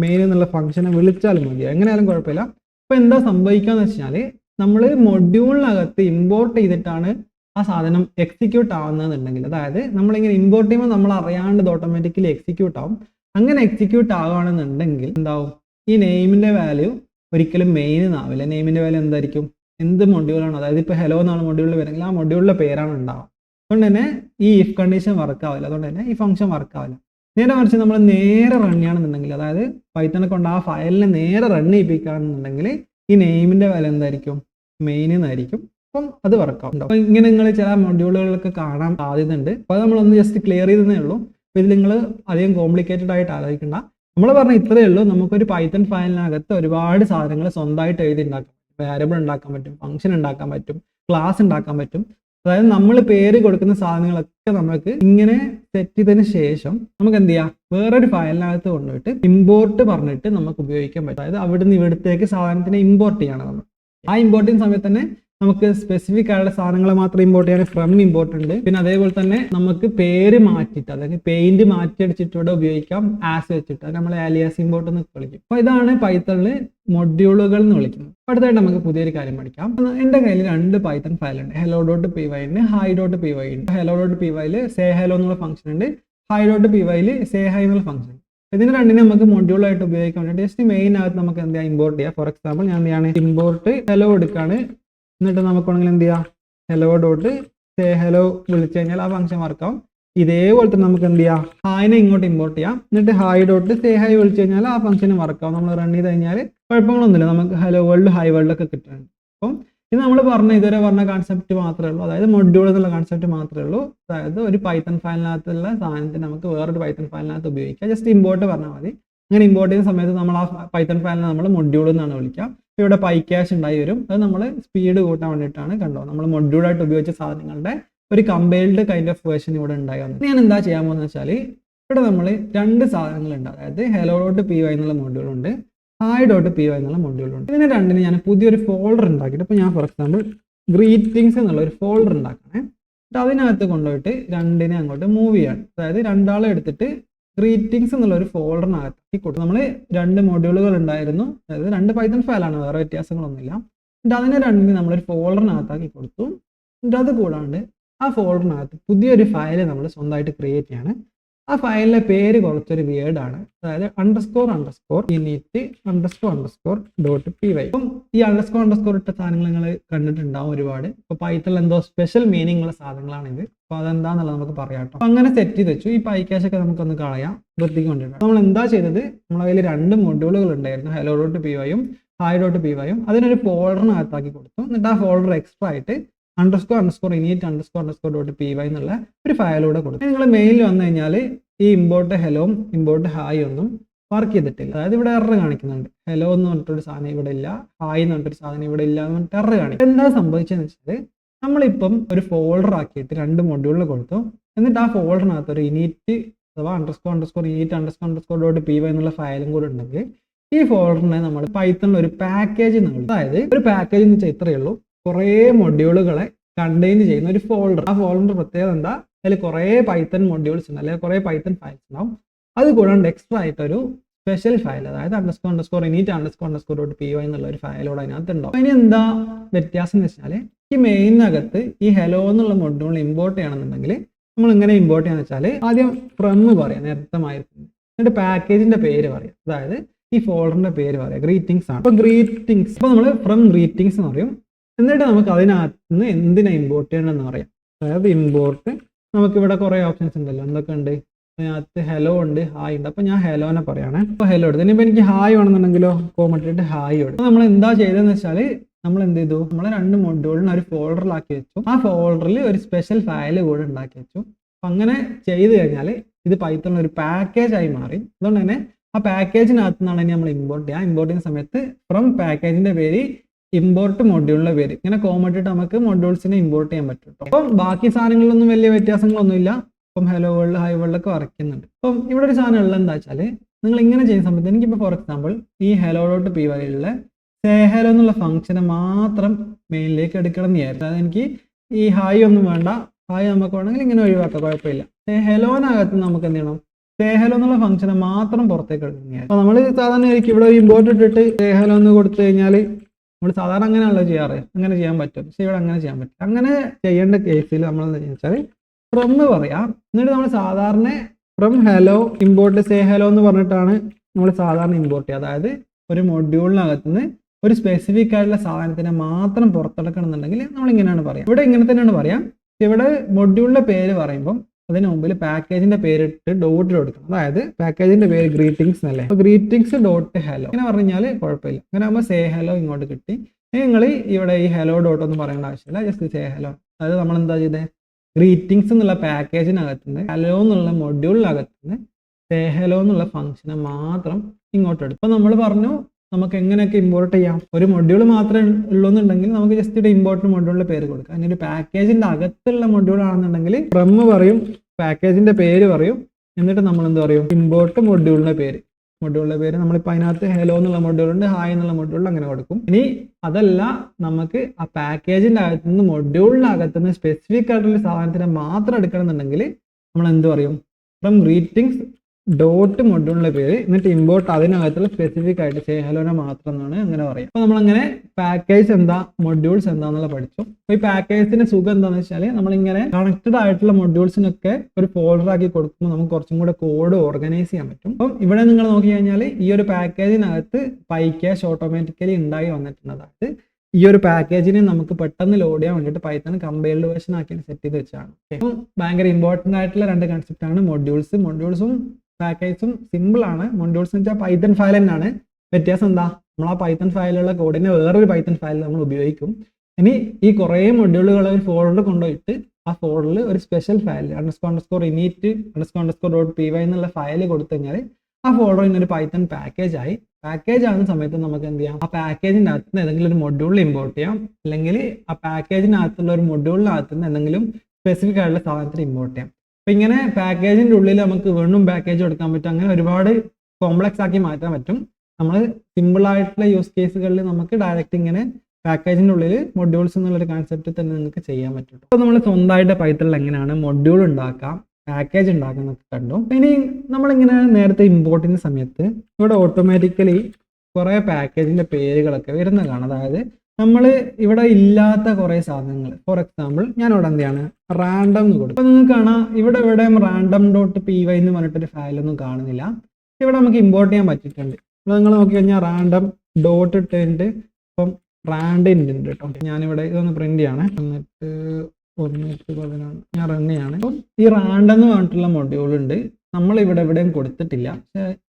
[SPEAKER 1] മെയിൻ എന്നുള്ള ഫംഗ്ഷനെ വിളിച്ചാലും മതി. എങ്ങനെയാലും കുഴപ്പമില്ല. അപ്പൊ എന്താ സംഭവിക്കാന്ന് വെച്ചാൽ നമ്മൾ മൊഡ്യൂളിനകത്ത് ഇമ്പോർട്ട് ചെയ്തിട്ടാണ് ആ സാധനം എക്സിക്യൂട്ട് ആവുന്നതെന്നുണ്ടെങ്കിൽ അതായത് നമ്മളിങ്ങനെ ഇമ്പോർട്ട് ചെയ്യുമ്പോൾ നമ്മൾ അറിയാണ്ട് ഓട്ടോമാറ്റിക്കലി എക്സിക്യൂട്ട് ആവും. അങ്ങനെ എക്സിക്യൂട്ട് ആവുകയാണെന്നുണ്ടെങ്കിൽ എന്താവും? ഈ നെയിമിന്റെ വാല്യൂ ഒരിക്കലും മെയിൻ എന്നാവില്ല നെയിമിന്റെ വാല്യൂ എന്തായിരിക്കും? എന്ത് മൊഡ്യൂളാണ് അതായത് ഇപ്പൊ ഹലോ എന്നാണ് മൊഡ്യൂളിൽ വരുമെങ്കിൽ ആ മൊഡ്യൂളിലെ പേരാണ് ഉണ്ടാവുക. അതുകൊണ്ട് തന്നെ ഈ ഇഫ് കണ്ടീഷൻ വർക്ക് ആവില്ല. അതുകൊണ്ട് തന്നെ ഈ ഫംഗ്ഷൻ വർക്ക് ആവില്ല. നേരെ മറിച്ച് നമ്മൾ നേരെ റൺ അതായത് പൈത്തനെ കൊണ്ട് ആ ഫയലിനെ നേരെ റൺ ചെയ്യിപ്പിക്കുകയാണെന്നുണ്ടെങ്കിൽ ഈ നെയിമിന്റെ വില എന്തായിരിക്കും? മെയിൻ എന്നായിരിക്കും. അപ്പം അത് വർക്കാവും അപ്പം ഇങ്ങനെ നിങ്ങൾ ചില മൊഡ്യൂളുകളൊക്കെ കാണാൻ സാധ്യതയുണ്ട്. അപ്പോൾ നമ്മളൊന്ന് ജസ്റ്റ് ക്ലിയർ ചെയ്തതേ ഉള്ളൂ. അപ്പോൾ ഇതിൽ നിങ്ങൾ അധികം കോംപ്ലിക്കേറ്റഡ് ആയിട്ട് ആലോചിക്കണ്ട. നമ്മൾ പറഞ്ഞ ഇത്രയേ ഉള്ളൂ. നമുക്കൊരു പൈത്തൺ ഫയലിനകത്ത് ഒരുപാട് സാധനങ്ങൾ സ്വന്തമായിട്ട് എഴുതി ഉണ്ടാക്കാം വേരബിൾ ഉണ്ടാക്കാൻ പറ്റും ഫംഗ്ഷൻ ഉണ്ടാക്കാൻ പറ്റും ക്ലാസ് ഉണ്ടാക്കാൻ പറ്റും. അതായത് നമ്മൾ പേര് കൊടുക്കുന്ന സാധനങ്ങളൊക്കെ നമുക്ക് ഇങ്ങനെ സെറ്റ് ചെയ്തതിന് ശേഷം നമുക്ക് എന്ത് ചെയ്യാം? വേറൊരു ഫയലിനകത്ത് കൊണ്ടുപോയിട്ട് ഇമ്പോർട്ട് പറഞ്ഞിട്ട് നമുക്ക് ഉപയോഗിക്കാൻ പറ്റും. അതായത് അവിടുന്ന് ഇവിടത്തേക്ക് സാധനത്തിനെ ഇമ്പോർട്ട് ചെയ്യണം നമ്മൾ ആ ഇമ്പോർട്ട് ചെയ്യുന്ന സമയത്ത് തന്നെ നമുക്ക് സ്പെസിഫിക് ആയുള്ള സാധനങ്ങൾ മാത്രം ഇമ്പോർട്ട് ചെയ്യാൻ ഫ്രം ഇമ്പോർട്ട് ഉണ്ട്. പിന്നെ അതേപോലെ തന്നെ നമുക്ക് പേര് മാറ്റിയിട്ട് അതായത് പെയിന്റ് മാറ്റി അടിച്ചിട്ട് ഇവിടെ ഉപയോഗിക്കാം ആസ് വെച്ചിട്ട്. അത് നമ്മൾ ആലിയാസ് ഇമ്പോർട്ട് എന്ന് വിളിക്കും. അപ്പോൾ ഇതാണ് പൈത്തണിൽ മൊഡ്യൂളുകൾ എന്ന് വിളിക്കുന്നത്. അടുത്തായിട്ട് നമുക്ക് പുതിയൊരു കാര്യം പഠിക്കാം. എന്റെ കയ്യിൽ രണ്ട് പൈത്തൺ ഫയൽ ഉണ്ട്. ഹെലോ ഡോട്ട് പി വൈ ഉണ്ട് ഹൈ ഡോട്ട് പി വൈ ഉണ്ട്. ഹെലോ ഡോട്ട് പി വൈയിൽ സേ ഹെലോ എന്നുള്ള ഫംഗ്ഷൻ ഉണ്ട്. ഹൈ ഡോട്ട് പി വൈയിൽ സേ ഹൈ എന്നുള്ള ഫംഗ്ഷൻ ഇതിന് രണ്ടിനെ നമുക്ക് മൊഡ്യൂൾ ആയിട്ട് ഉപയോഗിക്കാൻ വേണ്ടി ജസ്റ്റ് മെയിൻ ആയിട്ട് നമുക്ക് എന്താ ഇമ്പോർട്ട് ചെയ്യാം. ഫോർ എക്സാമ്പിൾ ഞാൻ എന്താണ് ഇമ്പോർട്ട് ഹെലോ എടുക്കാണ്. എന്നിട്ട് നമുക്ക് വേണമെങ്കിൽ എന്ത് ചെയ്യാം? ഹലോ ഡോട്ട് സേ ഹലോ വിളിച്ചു കഴിഞ്ഞാൽ ആ ഫംഗ്ഷൻ വർക്കാവും ഇതേപോലെ തന്നെ നമുക്ക് എന്ത് ചെയ്യാം? ഹായിനെ ഇങ്ങോട്ട് ഇമ്പോർട്ട് ചെയ്യാം. എന്നിട്ട് ഹായ് ഡോട്ട് സേ ഹായ് വിളിച്ചു കഴിഞ്ഞാൽ ആ ഫംഗ്ഷന് വർക്കാവും നമ്മൾ റൺ ചെയ്ത് കഴിഞ്ഞാൽ കുഴപ്പങ്ങളൊന്നുമില്ല. നമുക്ക് ഹലോ വേൾഡ് ഹൈ വേൾഡ് ഒക്കെ കിട്ടുന്നുണ്ട്. അപ്പം ഇത് നമ്മൾ പറഞ്ഞ ഇതുവരെ പറഞ്ഞ കൺസെപ്റ്റ് മാത്രമേ ഉള്ളൂ. അതായത് മൊഡ്യൂൾ എന്നുള്ള കൺസെപ്റ്റ് മാത്രമേ ഉള്ളൂ. അതായത് ഒരു പൈത്തൺ ഫയലിനകത്തുള്ള സാധനത്തിന് നമുക്ക് വേറൊരു പൈത്തൺ ഫയലിനകത്ത് ഉപയോഗിക്കാം. ജസ്റ്റ് ഇമ്പോർട്ട് പറഞ്ഞാൽ മതി. അങ്ങനെ ഇമ്പോർട്ട് ചെയ്യുന്ന സമയത്ത് നമ്മൾ ആ പൈത്തൺ ഫയലിനെ നമ്മൾ മൊഡ്യൂൾ എന്നാണ് വിളിക്കുക. ഇവിടെ പൈ ക്യാഷ് ഉണ്ടായി വരും. അത് നമ്മൾ സ്പീഡ് കൂട്ടാൻ വേണ്ടിയിട്ടാണ് കണ്ടോ നമ്മൾ മൊഡ്യൂളായിട്ട് ഉപയോഗിച്ച സാധനങ്ങളുടെ ഒരു കമ്പൈൽഡ് കൈൻഡ് ഓഫ് വേർഷൻ ഇവിടെ ഉണ്ടായി വന്നു ഞാൻ എന്താ ചെയ്യാൻ പോകുന്നത് വെച്ചാൽ ഇവിടെ നമ്മൾ രണ്ട് സാധനങ്ങളുണ്ട്. അതായത് ഹെലോ ഡോട്ട് പി വൈ എന്നുള്ള മൊഡ്യൂളുണ്ട് ഹായ് ഡോട്ട് പി വൈ എന്നുള്ള മൊഡ്യൂളുണ്ട് ഇതിന് രണ്ടിന് ഞാൻ പുതിയൊരു ഫോൾഡർ ഉണ്ടാക്കിയിട്ട് ഇപ്പോൾ ഞാൻ ഫോർ എക്സാമ്പിൾ ഗ്രീറ്റിംഗ്സ് എന്നുള്ള ഒരു ഫോൾഡർ ഉണ്ടാക്കണേ. എന്നിട്ട് അതിനകത്ത് കൊണ്ടുപോയിട്ട് രണ്ടിനെ അങ്ങോട്ട് മൂവ് ചെയ്യാണ്. അതായത് രണ്ടാളെ എടുത്തിട്ട് ഗ്രീറ്റിംഗ്സ് എന്നുള്ള ഒരു ഫോൾഡറിനകത്തേക്ക് കൊടുത്തു നമ്മൾ രണ്ട് മൊഡ്യൂളുകൾ ഉണ്ടായിരുന്നു. അതായത് രണ്ട് പൈത്തൺ ഫയലാണ് വേറെ വ്യത്യാസങ്ങളൊന്നുമില്ല. എന്നിട്ട് അതിനെ രണ്ടിന് നമ്മളൊരു ഫോൾഡറിനകത്താക്കി കൊടുത്തു. എന്നിട്ട് അത് കൂടാണ്ട് ആ ഫോൾഡറിനകത്ത് പുതിയൊരു ഫയൽ നമ്മൾ സ്വന്തമായിട്ട് ക്രിയേറ്റ് ചെയ്യാണ്. ആ ഫയലിലെ പേര് കുറച്ചൊരു വേർഡ് ആണ്. അതായത് underscore underscore init underscore underscore dot P Y അപ്പം ഈ അണ്ടർസ്കോർ അണ്ടർസ്കോർ ഇട്ട സാധനങ്ങൾ നിങ്ങൾ കണ്ടിട്ടുണ്ടാവും ഒരുപാട്. ഇപ്പൊ പൈത്തണിൽ എന്തോ സ്പെഷ്യൽ മീനിങ് ഉള്ള ഇത് അപ്പൊ അതെന്താന്നുള്ളത് നമുക്ക് പറയാം കേട്ടോ. അങ്ങനെ സെറ്റ് ചെയ്ത് വെച്ചു. ഈ പൈക്കാശ് ഒക്കെ നമുക്കൊന്ന് കളയാം. വൃത്തിക്ക് നമ്മൾ എന്താ ചെയ്തത്? നമ്മളതിൽ രണ്ട് മൊഡ്യൂളുകൾ ഉണ്ടായിരുന്നു. ഹലോ ഡോട്ട് പി വൈയും ഹായ് ഡോട്ട് പി വൈയും അതിനൊരു ഫോൾഡറിനകത്താക്കി കൊടുത്തു. എന്നിട്ട് ആ ഫോൾഡർ എക്സ്ട്രാ ആയിട്ട് underscore underscore init underscore underscore dot P Y എന്നുള്ള ഒരു ഫയലൂടെ കൊടുക്കും. നിങ്ങൾ മെയിലിൽ വന്നു കഴിഞ്ഞാൽ ഈ ഇമ്പോർട്ട് ഹെലോയും ഇമ്പോർട്ട് ഹായ് ഒന്നും വർക്ക് ചെയ്തിട്ടില്ല. അതായത് ഇവിടെ എറർ കാണിക്കുന്നുണ്ട്. ഹലോ എന്ന് പറഞ്ഞിട്ടൊരു സാധനം ഇവിടെ ഇല്ല. ഹായ് എന്ന് പറഞ്ഞിട്ടൊരു സാധനം ഇവിടെ ഇല്ല എന്ന് പറഞ്ഞിട്ട് എറർ കാണിക്കും. എന്താ സംഭവിച്ചതെന്ന് വെച്ചാൽ നമ്മളിപ്പം ഒരു ഫോൾഡർ ആക്കിയിട്ട് രണ്ട് മൊഡ്യൂളിൽ കൊടുത്തു. എന്നിട്ട് ആ ഫോൾഡറിനകത്ത് ഒരു ഇനിറ്റ് അഥവാ underscore underscore init underscore underscore dot P Y എന്നുള്ള ഫയലും കൂടെ ഉണ്ടെങ്കിൽ ഈ ഫോൾഡറിനെ നമ്മൾ പൈത്തണിൽ ഒരു പാക്കേജ് നിങ്ങൾ അതായത് ഒരു പാക്കേജ് എന്ന് വെച്ചാൽ ഇത്രയേ ഉള്ളൂ. കുറേ മൊഡ്യൂളുകളെ കണ്ടെയ്ൻ ചെയ്യുന്ന ഒരു ഫോൾഡർ ആ ഫോൾഡറിന്റെ പ്രത്യേകത എന്താ? അതിൽ കുറേ പൈത്തൺ മൊഡ്യൂൾസ് ഉണ്ട്. അല്ലെങ്കിൽ കുറേ പൈത്തൺ ഫയൽസ് ഉണ്ടാവും. അത് കൂടാണ്ട് എക്സ്ട്രാ ആയിട്ടൊരു സ്പെഷ്യൽ ഫയൽ അതായത് underscore underscore init underscore underscore dot P O എന്നുള്ള ഒരു ഫയലോട് അതിനകത്ത് ഉണ്ടാവും. ഇനി എന്താ വ്യത്യാസം എന്ന് വെച്ചാൽ ഈ മെയിനകത്ത് ഈ ഹെലോ എന്നുള്ള മൊഡ്യൂൾ ഇമ്പോർട്ട് ചെയ്യണമെന്നുണ്ടെങ്കിൽ നമ്മൾ ഇങ്ങനെ ഇമ്പോർട്ട് ചെയ്യാന്ന് വെച്ചാൽ ആദ്യം ഫ്രം പറയാം നേരത്തെ എന്നിട്ട് പാക്കേജിന്റെ പേര് പറയാം. അതായത് ഈ ഫോൾഡറിന്റെ പേര് പറയാം. ഗ്രീറ്റിംഗ്സ് ആണ്. അപ്പൊ ഗ്രീറ്റിംഗ്സ് അപ്പൊ നമ്മൾ ഫ്രം ഗ്രീറ്റിംഗ്സ് എന്ന് പറയും. എന്നിട്ട് നമുക്ക് അതിനകത്ത് നിന്ന് എന്തിനാ ഇമ്പോർട്ട് ചെയ്യണമെന്ന് പറയാം. അതായത് ഇമ്പോർട്ട് നമുക്കിവിടെ കുറെ ഓപ്ഷൻസ് ഉണ്ടല്ലോ. എന്തൊക്കെ ഉണ്ട് അതിനകത്ത് ഹലോ ഉണ്ട് ഹായ് ഉണ്ട്. അപ്പൊ ഞാൻ ഹലോനെ പറയാണ്. അപ്പൊ ഹലോ എടുത്ത് ഇനിയിപ്പോ എനിക്ക് ഹായ് വേണമെന്നുണ്ടെങ്കിലോ? കോമട്ടിട്ട് ഹായ് എടുത്തു നമ്മൾ എന്താ ചെയ്തതെന്ന് വെച്ചാൽ നമ്മൾ എന്ത് ചെയ്തു? നമ്മൾ രണ്ട് മൊഡ്യൂളിന് ഒരു ഫോൾഡറിലാക്കി വെച്ചു. ആ ഫോൾഡറിൽ ഒരു സ്പെഷ്യൽ ഫയൽ കൂടെ ഉണ്ടാക്കി വെച്ചു. അങ്ങനെ ചെയ്ത് കഴിഞ്ഞാൽ ഇത് പൈത്തൺ ഒരു പാക്കേജ് ആയി മാറി. അതുകൊണ്ട് തന്നെ ആ പാക്കേജിനകത്ത് നിന്നാണ് നമ്മൾ ഇമ്പോർട്ട് ചെയ്യുക. ഇമ്പോർട്ട് ചെയ്യുന്ന സമയത്ത് ഫ്രം പാക്കേജിന്റെ പേര് ഇമ്പോർട്ട് മൊഡ്യൂളിന്റെ പേര് ഇങ്ങനെ കോമട്ടിട്ട് നമുക്ക് മൊഡ്യൂൾസിനെ ഇമ്പോർട്ട് ചെയ്യാൻ പറ്റും അപ്പം ബാക്കി സാധനങ്ങളിലൊന്നും വലിയ വ്യത്യാസങ്ങളൊന്നുമില്ല. ഇപ്പം ഹലോ വേൾഡ് ഹൈ വേൾഡ് ഒക്കെ വരയ്ക്കുന്നുണ്ട്. അപ്പം ഇവിടെ ഒരു സാധനം ഉള്ളത് എന്താ വെച്ചാൽ നിങ്ങൾ ഇങ്ങനെ ചെയ്യുന്ന സമയത്ത് എനിക്കിപ്പോൾ ഫോർ എക്സാമ്പിൾ ഈ ഹലോ ഡോട്ട് പി വരെയുള്ള സേ ഹലോ എന്നുള്ള ഫംഗ്ഷനെ മാത്രം മെയിനിലേക്ക് എടുക്കണം എന്ന് വിചാരിച്ചു. എനിക്ക് ഈ ഹായ് ഒന്നും വേണ്ട. ഹായ് നമുക്ക് വേണമെങ്കിൽ ഇങ്ങനെ ഒഴിവാക്കാം കുഴപ്പമില്ല. സേ ഹലോനകത്ത് നമുക്ക് എന്ത് ചെയ്യണം? സേ ഹലോ എന്നുള്ള ഫംഗ്ഷനെ മാത്രം പുറത്തേക്ക് എടുക്കുന്നത് അപ്പോൾ നമ്മൾ സാധാരണ ഇവിടെ ഒരു ഇമ്പോർട്ട് ഇട്ടിട്ട് സേ ഹലോ എന്ന് കൊടുത്തു കഴിഞ്ഞാൽ നമ്മൾ സാധാരണ അങ്ങനെയാണല്ലോ ചെയ്യാറ്. അങ്ങനെ ചെയ്യാൻ പറ്റും. പക്ഷേ ഇവിടെ അങ്ങനെ ചെയ്യാൻ പറ്റും അങ്ങനെ ചെയ്യേണ്ട കേസിൽ നമ്മൾ എന്താ വെച്ചാൽ ഫ്രം പറയാം. എന്നിട്ട് നമ്മൾ സാധാരണ from hello import say hello എന്ന് പറഞ്ഞിട്ടാണ് നമ്മൾ സാധാരണ ഇമ്പോർട്ട് ചെയ്യുക. അതായത് ഒരു മൊഡ്യൂളിനകത്ത് നിന്ന് ഒരു സ്പെസിഫിക് ആയിട്ടുള്ള സാധനത്തിനെ മാത്രം പുറത്തെടുക്കണം എന്നുണ്ടെങ്കിൽ നമ്മൾ ഇങ്ങനെയാണ് പറയാം. ഇവിടെ ഇങ്ങനെ തന്നെയാണ് പറയാം. ഇവിടെ മൊഡ്യൂളിന്റെ പേര് പറയുമ്പം അതിന് മുമ്പിൽ പാക്കേജിന്റെ പേരിട്ട് ഡോട്ട് കൊടുക്കണം. അതായത് പാക്കേജിന്റെ പേര് ഗ്രീറ്റിംഗ്സ് അല്ലേ ഗ്രീറ്റിംഗ്സ് ഡോട്ട് ഹലോ ഇങ്ങനെ പറഞ്ഞാൽ കുഴപ്പമില്ല. അങ്ങനെ ആകുമ്പോൾ സേ ഹലോ ഇങ്ങോട്ട് കിട്ടി. നിങ്ങൾ ഇവിടെ ഈ ഹലോ ഡോട്ട് ഒന്നും പറയേണ്ട ആവശ്യമില്ല. ജസ്റ്റ് സേ ഹലോ അതായത് നമ്മൾ എന്താ ചെയ്തത് ഗ്രീറ്റിംഗ്സ് എന്നുള്ള പാക്കേജിനകത്തുനിന്ന് ഹലോ എന്നുള്ള മൊഡ്യൂളിനകത്തുനിന്ന് സേ ഹലോ എന്നുള്ള ഫംഗ്ഷനെ മാത്രം ഇങ്ങോട്ട് എടുക്കും ഇപ്പൊ നമ്മൾ പറഞ്ഞു നമുക്ക് എങ്ങനെയൊക്കെ ഇമ്പോർട്ട് ചെയ്യാം? ഒരു മൊഡ്യൂൾ മാത്രമേ ഉള്ളൂ എന്നുണ്ടെങ്കിൽ നമുക്ക് ജസ്റ്റ് ഒരു ഇമ്പോർട്ടന്റ് മൊഡ്യൂളിന്റെ പേര് കൊടുക്കാം. അതിന് ഒരു പാക്കേജിന്റെ അകത്തുള്ള മൊഡ്യൂൾ ആണെന്നുണ്ടെങ്കിൽ ഫ്രം പറയും പാക്കേജിന്റെ പേര് പറയും. എന്നിട്ട് നമ്മൾ എന്ത് പറയും? ഇമ്പോർട്ട് മൊഡ്യൂളിന്റെ പേര്. മൊഡ്യൂളിന്റെ പേര് നമ്മളിപ്പോൾ അതിനകത്ത് ഹലോ എന്നുള്ള മൊഡ്യൂളുണ്ട് ഹായ് എന്നുള്ള മൊഡ്യൂളിൽ അങ്ങനെ കൊടുക്കും. ഇനി അതല്ല നമുക്ക് ആ പാക്കേജിന്റെ അകത്ത് നിന്ന് അകത്തുനിന്ന് അകത്ത് സ്പെസിഫിക് ആയിട്ടുള്ള സാധനത്തിനെ മാത്രം എടുക്കണം എന്നുണ്ടെങ്കിൽ നമ്മൾ എന്ത് പറയും? ഫ്രം ഗ്രീറ്റിംഗ്സ് ഡോട്ട് മൊഡ്യൂളിന്റെ പേര് എന്നിട്ട് ഇമ്പോർട്ട് അതിനകത്തുള്ള സ്പെസിഫിക് ആയിട്ട് സേ ഹലോനെ മാത്രം എന്നാണ് അങ്ങനെ പറയാം അപ്പൊ നമ്മളങ്ങനെ പാക്കേജ് എന്താ മൊഡ്യൂൾസ് എന്താന്നുള്ള പഠിച്ചു. അപ്പൊ ഈ പാക്കേജിന്റെ സുഖം എന്താണെന്ന് വെച്ചാൽ നമ്മളിങ്ങനെ കണക്റ്റഡ് ആയിട്ടുള്ള മൊഡ്യൂൾസിനൊക്കെ ഒരു ഫോൾഡർ ആക്കി കൊടുക്കുമ്പോൾ നമുക്ക് കുറച്ചും കൂടെ കോഡ് ഓർഗനൈസ് ചെയ്യാൻ പറ്റും. അപ്പം ഇവിടെ നിങ്ങൾ നോക്കി കഴിഞ്ഞാൽ ഈ ഒരു പാക്കേജിനകത്ത് പൈക്കാഷ് ഓട്ടോമാറ്റിക്കലി ഉണ്ടായി വന്നിട്ടുണ്ട് അതായത് ഈ ഒരു പാക്കേജിനെ നമുക്ക് പെട്ടെന്ന് ലോഡ് ചെയ്യാൻ വേണ്ടിയിട്ട് പൈത്തൺ കമ്പൈൽഡ് വേർഷൻ ആക്കി സെറ്റ് ചെയ്ത് വെച്ചാണ് ഭയങ്കര ഇമ്പോർട്ടന്റ് ആയിട്ടുള്ള രണ്ട് കൺസെപ്റ്റ് ആണ് മൊഡ്യൂൾസ് മൊഡ്യൂൾസും പാക്കേജും സിമ്പിൾ ആണ്. മൊഡ്യൂൾസ് എന്ന് വെച്ചാൽ പൈത്തൺ ഫയൽ തന്നെയാണ്. വ്യത്യാസം എന്താ? നമ്മൾ ആ പൈത്തൺ ഫയലുള്ള കോഡിനെ വേറൊരു പൈത്തൺ ഫയൽ നമ്മൾ ഉപയോഗിക്കും. ഇനി ഈ കുറേ മൊഡ്യൂളുകൾ ഒരു ഫോൾഡർ കൊണ്ടുപോയിട്ട് ആ ഫോൾഡറിൽ ഒരു special file underscore underscore init underscore underscore dot P Y എന്നുള്ള ഫയൽ കൊടുത്തു കഴിഞ്ഞാൽ ആ ഫോൾഡർ ഇന്നൊരു പൈത്തൺ പാക്കേജ് ആയി. പാക്കേജ് ആകുന്ന സമയത്ത് നമുക്ക് എന്ത് ചെയ്യാം? ആ പാക്കേജിന്റെ അകത്ത് നിന്ന് ഏതെങ്കിലും ഒരു മൊഡ്യൂളിൽ ഇമ്പോർട്ട് ചെയ്യാം. അല്ലെങ്കിൽ ആ പാക്കേജിനകത്തുള്ള ഒരു മൊഡ്യൂളിനകത്ത് നിന്ന് എന്തെങ്കിലും സ്പെസിഫിക് ആയിട്ടുള്ള സാധനത്തിന് ഇമ്പോർട്ട് ചെയ്യാം. അപ്പൊ ഇങ്ങനെ പാക്കേജിന്റെ ഉള്ളിൽ നമുക്ക് വീണ്ടും പാക്കേജ് കൊടുക്കാൻ പറ്റും. അങ്ങനെ ഒരുപാട് കോംപ്ലക്സ് ആക്കി മാറ്റാൻ പറ്റും. നമ്മൾ സിമ്പിൾ ആയിട്ടുള്ള യൂസ് കേസുകളിൽ നമുക്ക് ഡയറക്റ്റ് ഇങ്ങനെ പാക്കേജിന്റെ ഉള്ളിൽ മൊഡ്യൂൾസ് എന്നുള്ളൊരു കോൺസെപ്റ്റ് തന്നെ നിങ്ങൾക്ക് ചെയ്യാൻ പറ്റും അപ്പോൾ നമ്മൾ സ്വന്തമായിട്ട് പൈത്തണിൽ എങ്ങനെയാണ് മൊഡ്യൂൾ ഉണ്ടാക്കാം പാക്കേജ് ഉണ്ടാക്കാം എന്നൊക്കെ കണ്ടു. ഇനി നമ്മളിങ്ങനെ നേരത്തെ ഇമ്പോർട്ട് സമയത്ത് ഇവിടെ ഓട്ടോമാറ്റിക്കലി കുറേ പാക്കേജിന്റെ പേരുകളൊക്കെ വരുന്ന അതായത് നമ്മൾ ഇവിടെ ഇല്ലാത്ത കുറേ സാധനങ്ങൾ ഫോർ എക്സാമ്പിൾ ഞാൻ ഇവിടെ എന്താണ് റാൻഡം എന്ന് കൊടുക്കും. അപ്പോൾ നിങ്ങൾക്ക് കാണാം ഇവിടെ ഇവിടെ റാൻഡം ഡോട്ട് പി വൈ എന്ന് പറഞ്ഞിട്ടൊരു ഫയലൊന്നും കാണുന്നില്ല. ഇവിടെ നമുക്ക് ഇമ്പോർട്ട് ചെയ്യാൻ പറ്റിയിട്ടുണ്ട്. അപ്പോൾ നിങ്ങൾ നോക്കി കഴിഞ്ഞാൽ റാൻഡം ഡോട്ട് ഇട്ടിട്ടുണ്ട് ഇപ്പം റാൻഡിന്റെ ഉണ്ട് കേട്ടോ. ഞാനിവിടെ ഇതൊന്ന് പ്രിന്റ് ചെയ്യാണ്. എന്നിട്ട് ഒന്നിട്ട് പതിനാണ് ഞാൻ റൺ ചെയ്യാണ്. അപ്പം ഈ റാൻഡ് എന്ന് പറഞ്ഞിട്ടുള്ള മൊഡ്യൂൾ ഉണ്ട്. നമ്മൾ ഇവിടെ എവിടെയും കൊടുത്തിട്ടില്ല.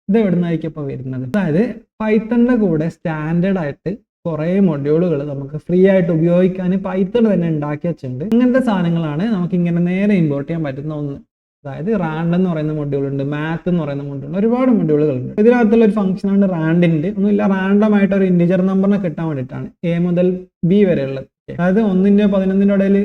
[SPEAKER 1] ഇത് എവിടുന്നായിരിക്കും ഇപ്പൊ വരുന്നത്? അതായത് പൈത്തണിന്റെ കൂടെ സ്റ്റാൻഡേർഡ് ആയിട്ട് കുറേ മൊഡ്യൂളുകൾ നമുക്ക് ഫ്രീ ആയിട്ട് ഉപയോഗിക്കാൻ പൈത്തൺ തന്നെ ഉണ്ടാക്കി വെച്ചിട്ടുണ്ട്. അങ്ങനത്തെ സാധനങ്ങളാണ് നമുക്ക് ഇങ്ങനെ നേരെ ഇമ്പോർട്ട് ചെയ്യാൻ പറ്റുന്ന ഒന്ന്. അതായത് റാൻഡ് എന്ന് പറയുന്ന മൊഡ്യൂൾ ഉണ്ട് മാത്ത് എന്ന് പറയുന്ന മൊഡ്യൂൾ ഒരുപാട് മൊഡ്യൂളുകൾ ഉണ്ട് ഇതിനകത്തുള്ള ഒരു ഫംഗ്ഷൻ ആണ് റാൻഡിന്റെ ഒന്നുമില്ല റാൻഡം ആയിട്ട് ഒരു ഇൻഡിജർ നമ്പറിനെ കിട്ടാൻ വേണ്ടിയിട്ടാണ് എ മുതൽ ബി വരെ ഉള്ളത് അതായത് ഒന്നിന്റെ പതിനൊന്നിന്റെ ഇടയിൽ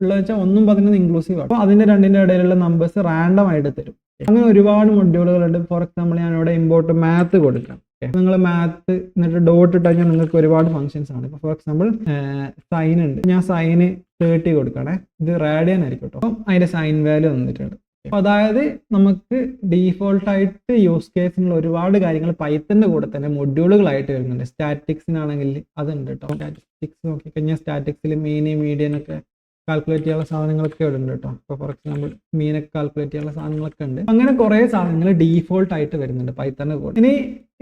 [SPEAKER 1] ഉള്ള വെച്ചാൽ ഒന്നും പതിനൊന്ന് ഇൻക്ലൂസീവ് ആണ്. അപ്പോൾ അതിന്റെ രണ്ടിന്റെ ഇടയിലുള്ള നമ്പേഴ്സ് റാൻഡം ആയിട്ട് തരും. അങ്ങനെ ഒരുപാട് മൊഡ്യൂളുകൾ ഉണ്ട് ഫോർ എക്സാമ്പിൾ ഞാൻ ഇവിടെ ഇമ്പോർട്ട് മാത്ത് കൊടുക്കാം. നിങ്ങൾ മാത്ത് എന്നിട്ട് ഡോട്ട് ഇട്ട് കഴിഞ്ഞാൽ നിങ്ങൾക്ക് ഒരുപാട് ഫംഗ്ഷൻസ് ആണ്. ഇപ്പോൾ ഫോർ എക്സാമ്പിൾ സൈൻ ഉണ്ട്. ഞാൻ സൈന് തേർട്ടി കൊടുക്കണേ. ഇത് റേഡിയൻ ആയിരിക്കും കേട്ടോ അപ്പം അതിന്റെ സൈൻ വാല്യൂ വന്നിട്ടുണ്ട്. അപ്പൊ അതായത് നമുക്ക് ഡീഫോൾട്ടായിട്ട് യൂസ് കേസിനുള്ള ഒരുപാട് കാര്യങ്ങൾ പൈത്തന്റെ കൂടെ തന്നെ മൊഡ്യൂളുകളായിട്ട് വരുന്നുണ്ട്. സ്റ്റാറ്റിക്സിനാണെങ്കിൽ അതുണ്ട് കേട്ടോ സ്റ്റാറ്റിക്സ് നോക്കിക്കഴിഞ്ഞാൽ സ്റ്റാറ്റിക്സിൽ മീനി മീഡിയൻ ഒക്കെ കാൽക്കുലേറ്റ് ചെയ്യാനുള്ള സാധനങ്ങളൊക്കെ ഇവിടെ ഉണ്ട് കേട്ടോ. ഇപ്പോൾ ഫോർ എക്സാമ്പിൾ മീനൊക്കെ കാൽക്കുലേറ്റ് ചെയ്യാനുള്ള സാധനങ്ങളൊക്കെ ഉണ്ട്. അങ്ങനെ കുറേ സാധനങ്ങൾ ഡീഫോൾട്ട് ആയിട്ട് വരുന്നുണ്ട് പൈത്തണ് കൂടെ. ഇനി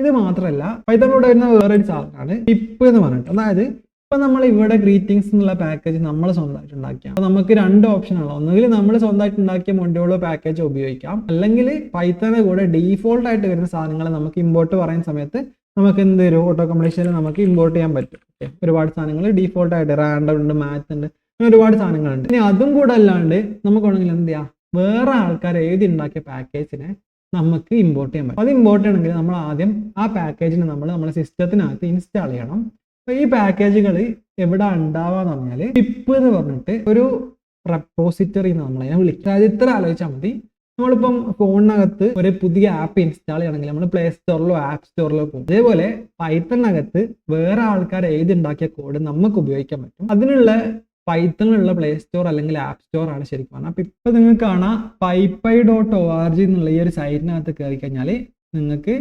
[SPEAKER 1] ഇത് മാത്രമല്ല പൈത്തണിലൂടെ വരുന്ന വേറൊരു സാധനമാണ് ടിപ്പ് എന്ന് പറഞ്ഞിട്ട്. അതായത് ഇപ്പൊ നമ്മൾ ഇവിടെ ഗ്രീറ്റിംഗ്സ് എന്നുള്ള പാക്കേജ് നമ്മൾ സ്വന്തമായിട്ട് ഉണ്ടാക്കിയാൽ അപ്പൊ നമുക്ക് രണ്ട് ഓപ്ഷൻ ആണ് ഒന്നുകിൽ നമ്മൾ സ്വന്തമായിട്ട് ഉണ്ടാക്കിയ മൊഡ്യൂളോ പാക്കേജ് ഉപയോഗിക്കാം. അല്ലെങ്കിൽ പൈത്തണ കൂടെ ഡീഫോൾട്ട് ആയിട്ട് വരുന്ന സാധനങ്ങൾ നമുക്ക് ഇമ്പോർട്ട് പറയുന്ന സമയത്ത് നമുക്ക് എന്ത് തരും ഓട്ടോ കംപ്ലീഷനിൽ നമുക്ക് ഇമ്പോർട്ട് ചെയ്യാൻ പറ്റും. ഒരുപാട് സാധനങ്ങൾ ഡീഫോൾട്ട് ആയിട്ട് റാൻഡം ഉണ്ട് മാത്ത് ഉണ്ട്. അങ്ങനെ ഒരുപാട് സാധനങ്ങളുണ്ട്. ഇനി അതും കൂടെ അല്ലാണ്ട് നമുക്ക് വേണമെങ്കിൽ എന്ത് ചെയ്യാം? വേറെ ആൾക്കാർ എഴുതി ഉണ്ടാക്കിയ പാക്കേജിനെ നമുക്ക് ഇമ്പോർട്ട് ചെയ്യാൻ പറ്റും. അത് ഇമ്പോർട്ട് ചെയ്യണമെങ്കിൽ നമ്മൾ ആദ്യം ആ പാക്കേജിനെ നമ്മൾ നമ്മുടെ സിസ്റ്റത്തിനകത്ത് ഇൻസ്റ്റാൾ ചെയ്യണം. അപ്പൊ ഈ പാക്കേജുകൾ എവിടെ ഉണ്ടാവാന്ന് പറഞ്ഞാൽ ടിപ്പ് എന്ന് പറഞ്ഞിട്ട് ഒരു റെപ്പോസിറ്ററി എന്ന് നമ്മളതിനെ വിളിക്കും. അതായത് ഇത്ര ആലോചിച്ചാൽ മതി. നമ്മളിപ്പം ഫോണിനകത്ത് ഒരു പുതിയ ആപ്പ് ഇൻസ്റ്റാൾ ചെയ്യണമെങ്കിൽ നമ്മൾ പ്ലേ സ്റ്റോറിലോ ആപ്പ് സ്റ്റോറിലോ പോകും. അതേപോലെ പൈത്തണിനകത്ത് വേറെ ആൾക്കാർ എഴുതി ഉണ്ടാക്കിയ കോഡ് നമുക്ക് ഉപയോഗിക്കാൻ പറ്റും. അതിനുള്ള പൈത്തണിലുള്ള പ്ലേ സ്റ്റോർ അല്ലെങ്കിൽ ആപ്പ് സ്റ്റോർ ആണ് ശരിക്കും പറഞ്ഞാൽ അപ്പം ഇപ്പം നിങ്ങൾക്ക് കാണാം PyPI dot O R G എന്നുള്ള ഈ ഒരു സൈറ്റിനകത്ത് കയറി കഴിഞ്ഞാൽ നിങ്ങൾക്ക്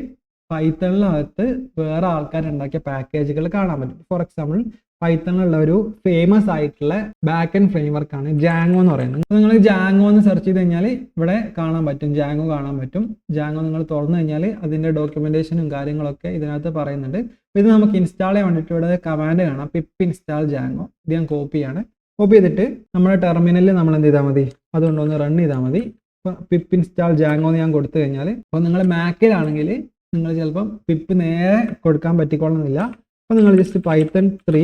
[SPEAKER 1] പൈത്തണിനകത്ത് വേറെ ആൾക്കാർ ഉണ്ടാക്കിയ പാക്കേജുകൾ കാണാൻ പറ്റും. ഫോർ എക്സാമ്പിൾ പൈത്തണിലുള്ള ഒരു ഫേമസ് ആയിട്ടുള്ള ബാക്ക് ആൻഡ് ഫ്രെയിം ആണ് ജാങ്ങോ എന്ന് പറയുന്നത്. നിങ്ങൾ ജാങ്ങോ എന്ന് സെർച്ച് ചെയ്ത് കഴിഞ്ഞാൽ ഇവിടെ കാണാൻ പറ്റും. ജാങ്ങോ കാണാൻ പറ്റും. ജാങ്ങോ നിങ്ങൾ തുറന്നു കഴിഞ്ഞാൽ അതിന്റെ ഡോക്യുമെന്റേഷനും കാര്യങ്ങളൊക്കെ ഇതിനകത്ത് പറയുന്നുണ്ട്. ഇത് നമുക്ക് ഇൻസ്റ്റാൾ ചെയ്യാൻ വേണ്ടിയിട്ട് ഇവിടെ കമാൻഡ് കാണാം. പിപ്പ് ഇൻസ്റ്റാൾ ജാങ്ങോ ഇത് ഞാൻ കോപ്പിയാണ് കോപ്പി ചെയ്തിട്ട് നമ്മുടെ ടെർമിനലിൽ നമ്മൾ എന്ത് ചെയ്താൽ മതി? അതുകൊണ്ടൊന്ന് റൺ ചെയ്താൽ മതി. ഇപ്പോൾ പിപ്പ് ഇൻസ്റ്റാൾ ജാങ്ങോ എന്ന് ഞാൻ കൊടുത്തു കഴിഞ്ഞാൽ അപ്പോൾ നിങ്ങൾ മാക്കിലാണെങ്കിൽ നിങ്ങൾ ചിലപ്പം പിപ്പ് നേരെ കൊടുക്കാൻ പറ്റിക്കൊള്ളണമെന്നില്ല അപ്പോൾ നിങ്ങൾ ജസ്റ്റ് പൈത്തൺ ത്രീ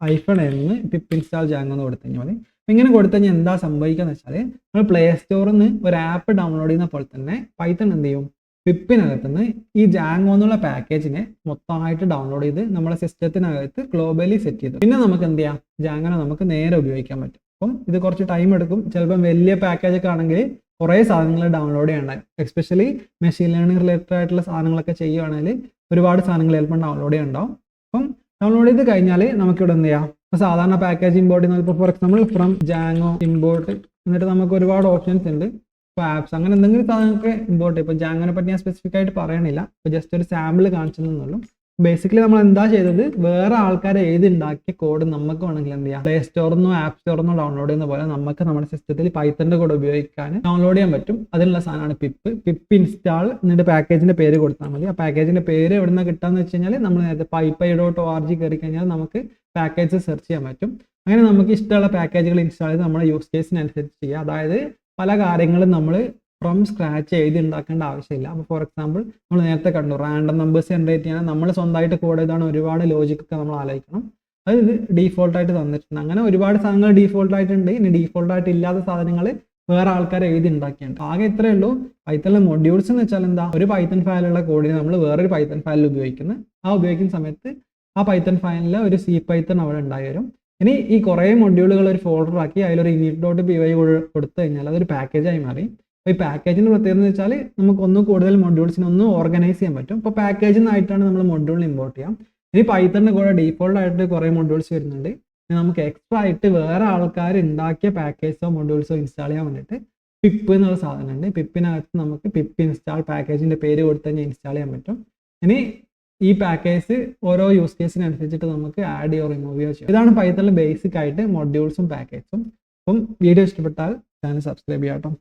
[SPEAKER 1] ഐഫൺ എന്ന് പിപ്പ് ഇൻസ്റ്റാൾ ജാങ്ങോ എന്ന് കൊടുത്തു കഴിഞ്ഞാൽ മതി. ഇങ്ങനെ കൊടുത്തു കഴിഞ്ഞാൽ എന്താ സംഭവിക്കുക എന്ന് വെച്ചാൽ നമ്മൾ പ്ലേ സ്റ്റോറിൽ നിന്ന് ഒരു ആപ്പ് ഡൗൺലോഡ് ചെയ്യുന്ന പോലെ തന്നെ പൈത്തൺ എന്ത് ചെയ്യും പിപ്പിനകത്ത് നിന്ന് ഈ ജാങ്ങോ എന്നുള്ള പാക്കേജിനെ മൊത്തമായിട്ട് ഡൗൺലോഡ് ചെയ്ത് നമ്മുടെ സിസ്റ്റത്തിനകത്ത് ഗ്ലോബലി സെറ്റ് ചെയ്തു. പിന്നെ നമുക്ക് എന്ത് ചെയ്യാം? ജാങ്ങനെ നമുക്ക് നേരെ ഉപയോഗിക്കാൻ പറ്റും. അപ്പം ഇത് കുറച്ച് ടൈം എടുക്കും. ചിലപ്പം വലിയ പാക്കേജ് ഒക്കെ ആണെങ്കിൽ കുറേ സാധനങ്ങൾ ഡൗൺലോഡ് ചെയ്യണ്ടായി എസ്പെഷ്യലി മെഷീൻ ലേണിംഗ് റിലേറ്റഡ് ആയിട്ടുള്ള സാധനങ്ങളൊക്കെ ചെയ്യുകയാണെങ്കിൽ ഒരുപാട് സാധനങ്ങൾ ചിലപ്പം ഡൗൺലോഡ് ചെയ്യണ്ടാവും അപ്പം ഡൗൺലോഡ് ചെയ്ത് കഴിഞ്ഞാൽ നമുക്കിവിടെ എന്ത് ചെയ്യാം? ഇപ്പോൾ സാധാരണ പാക്കേജ് ഇമ്പോർട്ട് ചെയ്യുന്നത് ഇപ്പോൾ for example from Django import എന്നിട്ട് നമുക്ക് ഒരുപാട് ഓപ്ഷൻസ് ഉണ്ട്. ഇപ്പോൾ ആപ്സ് അങ്ങനെ എന്തെങ്കിലും സാധനങ്ങൾക്ക് ഇമ്പോർട്ട് ഇപ്പോൾ ജാങ്ങനെ പറ്റി ഞാൻ സ്പെസിഫിക് ആയിട്ട് പറയണില്ല. ഇപ്പോൾ ജസ്റ്റ് ഒരു സാമ്പിൾ കാണിച്ചെന്നുള്ളൂ ബേസിക്കലി നമ്മൾ എന്താ ചെയ്തത്? വേറെ ആൾക്കാർ എഴുതിണ്ടാക്കിയ കോഡ് നമുക്ക് വേണമെങ്കിൽ എന്ത് ചെയ്യാം? പ്ലേ സ്റ്റോറിൽ നിന്നോ ആപ്പ് സ്റ്റോറിൽ നിന്നോ ഡൗൺലോഡ് ചെയ്യുന്ന പോലെ നമുക്ക് നമ്മുടെ സിസ്റ്റത്തിൽ പൈത്തന്റെ കോഡ് ഉപയോഗിക്കാൻ ഡൗൺലോഡ് ചെയ്യാൻ പറ്റും. അതിനുള്ള സാധനമാണ് പിപ്പ് പിപ്പ് ഇൻസ്റ്റാൾ എന്നിട്ട് പാക്കേജിന്റെ പേര് കൊടുത്താൽ മതി. ആ പാക്കേജിന്റെ പേര് എവിടെ നിന്ന് കിട്ടാന്ന് വെച്ച് കഴിഞ്ഞാൽ നമ്മൾ നേരത്തെ PyPI dot O R G കയറി കഴിഞ്ഞാൽ നമുക്ക് പാക്കേജ് സെർച്ച് ചെയ്യാൻ പറ്റും. അങ്ങനെ നമുക്ക് ഇഷ്ടമുള്ള പാക്കേജുകൾ ഇൻസ്റ്റാൾ ചെയ്ത് നമ്മുടെ യൂസ് കേസിനനുസരിച്ച് ചെയ്യുക അതായത് പല കാര്യങ്ങളും നമ്മൾ ഫ്രം സ്ക്രാച്ച് എഴുതി ഉണ്ടാക്കേണ്ട ആവശ്യമില്ല. അപ്പോൾ ഫോർ എക്സാമ്പിൾ നമ്മൾ നേരത്തെ കണ്ടു റാൻഡം നമ്പേഴ്സ് ജനറേറ്റ് ചെയ്യാൻ നമ്മൾ സ്വന്തമായിട്ട് കോഡ് ചെയ്താണ് ഒരുപാട് ലോജിക് ഒക്കെ നമ്മൾ ആലോചിക്കണം. അത് ആയിട്ട് തന്നിട്ടുണ്ട്. അങ്ങനെ ഒരുപാട് സാധനങ്ങൾ ഡീഫോൾട്ടായിട്ടുണ്ട് ഇനി ഡീഫോൾട്ടായിട്ട് ഇല്ലാത്ത സാധനങ്ങൾ വേറെ ആൾക്കാർ എഴുതി ഉണ്ടാക്കിയാണ് ആകെ ഇത്രയേ ഉള്ളൂ. പൈത്തണിലെ മൊഡ്യൂൾസ് എന്ന് വെച്ചാൽ എന്താ? ഒരു പൈത്തൺ ഫയലുള്ള കോഡിനെ നമ്മൾ വേറൊരു പൈത്തൺ ഫയലിൽ ഉപയോഗിക്കുന്നത് ആ ഉപയോഗിക്കുന്ന സമയത്ത് ആ പൈത്തൺ ഫയലിൽ ഒരു സി പൈത്തൺ അവിടെ ഉണ്ടായി വരും. ഇനി ഈ കുറേ മൊഡ്യൂളുകൾ ഒരു ഫോൾഡർ ആക്കി അതിലൊരു ഇനിറ്റ് ഡോട്ട് പി വൈ കൊടുത്തു കഴിഞ്ഞാൽ അതൊരു പാക്കേജായി മാറി. അപ്പോൾ ഈ പാക്കേജിന്റെ പ്രത്യേകത എന്ന് വെച്ചാൽ നമുക്ക് ഒന്ന് കൂടുതൽ മൊഡ്യൂൾസിനെ ഒന്ന് ഓർഗനൈസ് ചെയ്യാൻ പറ്റും. അപ്പോൾ പാക്കേജിൽ നിന്നായിട്ടാണ് നമ്മൾ മൊഡ്യൂളിൽ ഇമ്പോർട്ട് ചെയ്യാം. ഇനി പൈത്തണിന് കൂടെ ഡീഫോൾട്ട് ആയിട്ട് കുറേ മൊഡ്യൂൾസ് വരുന്നുണ്ട്. ഇനി നമുക്ക് എക്സ്ട്രാ ആയിട്ട് വേറെ ആൾക്കാർ ഉണ്ടാക്കിയ പാക്കേജോ മൊഡ്യൂൾസോ ഇൻസ്റ്റാൾ ചെയ്യാൻ വേണ്ടിയിട്ട് പിപ്പ് എന്നുള്ള സാധനമുണ്ട്. പിപ്പിനകത്ത് നമുക്ക് പിപ്പ് ഇൻസ്റ്റാൾ പാക്കേജിന്റെ പേര് കൊടുത്ത് കഴിഞ്ഞാൽ ഇൻസ്റ്റാൾ ചെയ്യാൻ പറ്റും. ഇനി ഈ പാക്കേജ് ഓരോ യൂസ് കേസിനനുസരിച്ചിട്ട് നമുക്ക് ആഡ് ചെയ്യോ റിമൂവ് ചെയ്യോ ചെയ്യാം. ഇതാണ് പൈത്തണിൽ ബേസിക് ആയിട്ട് മൊഡ്യൂൾസും പാക്കേജും അപ്പം വീഡിയോ ഇഷ്ടപ്പെട്ടാൽ ചാനൽ സബ്സ്ക്രൈബ് ചെയ്യാം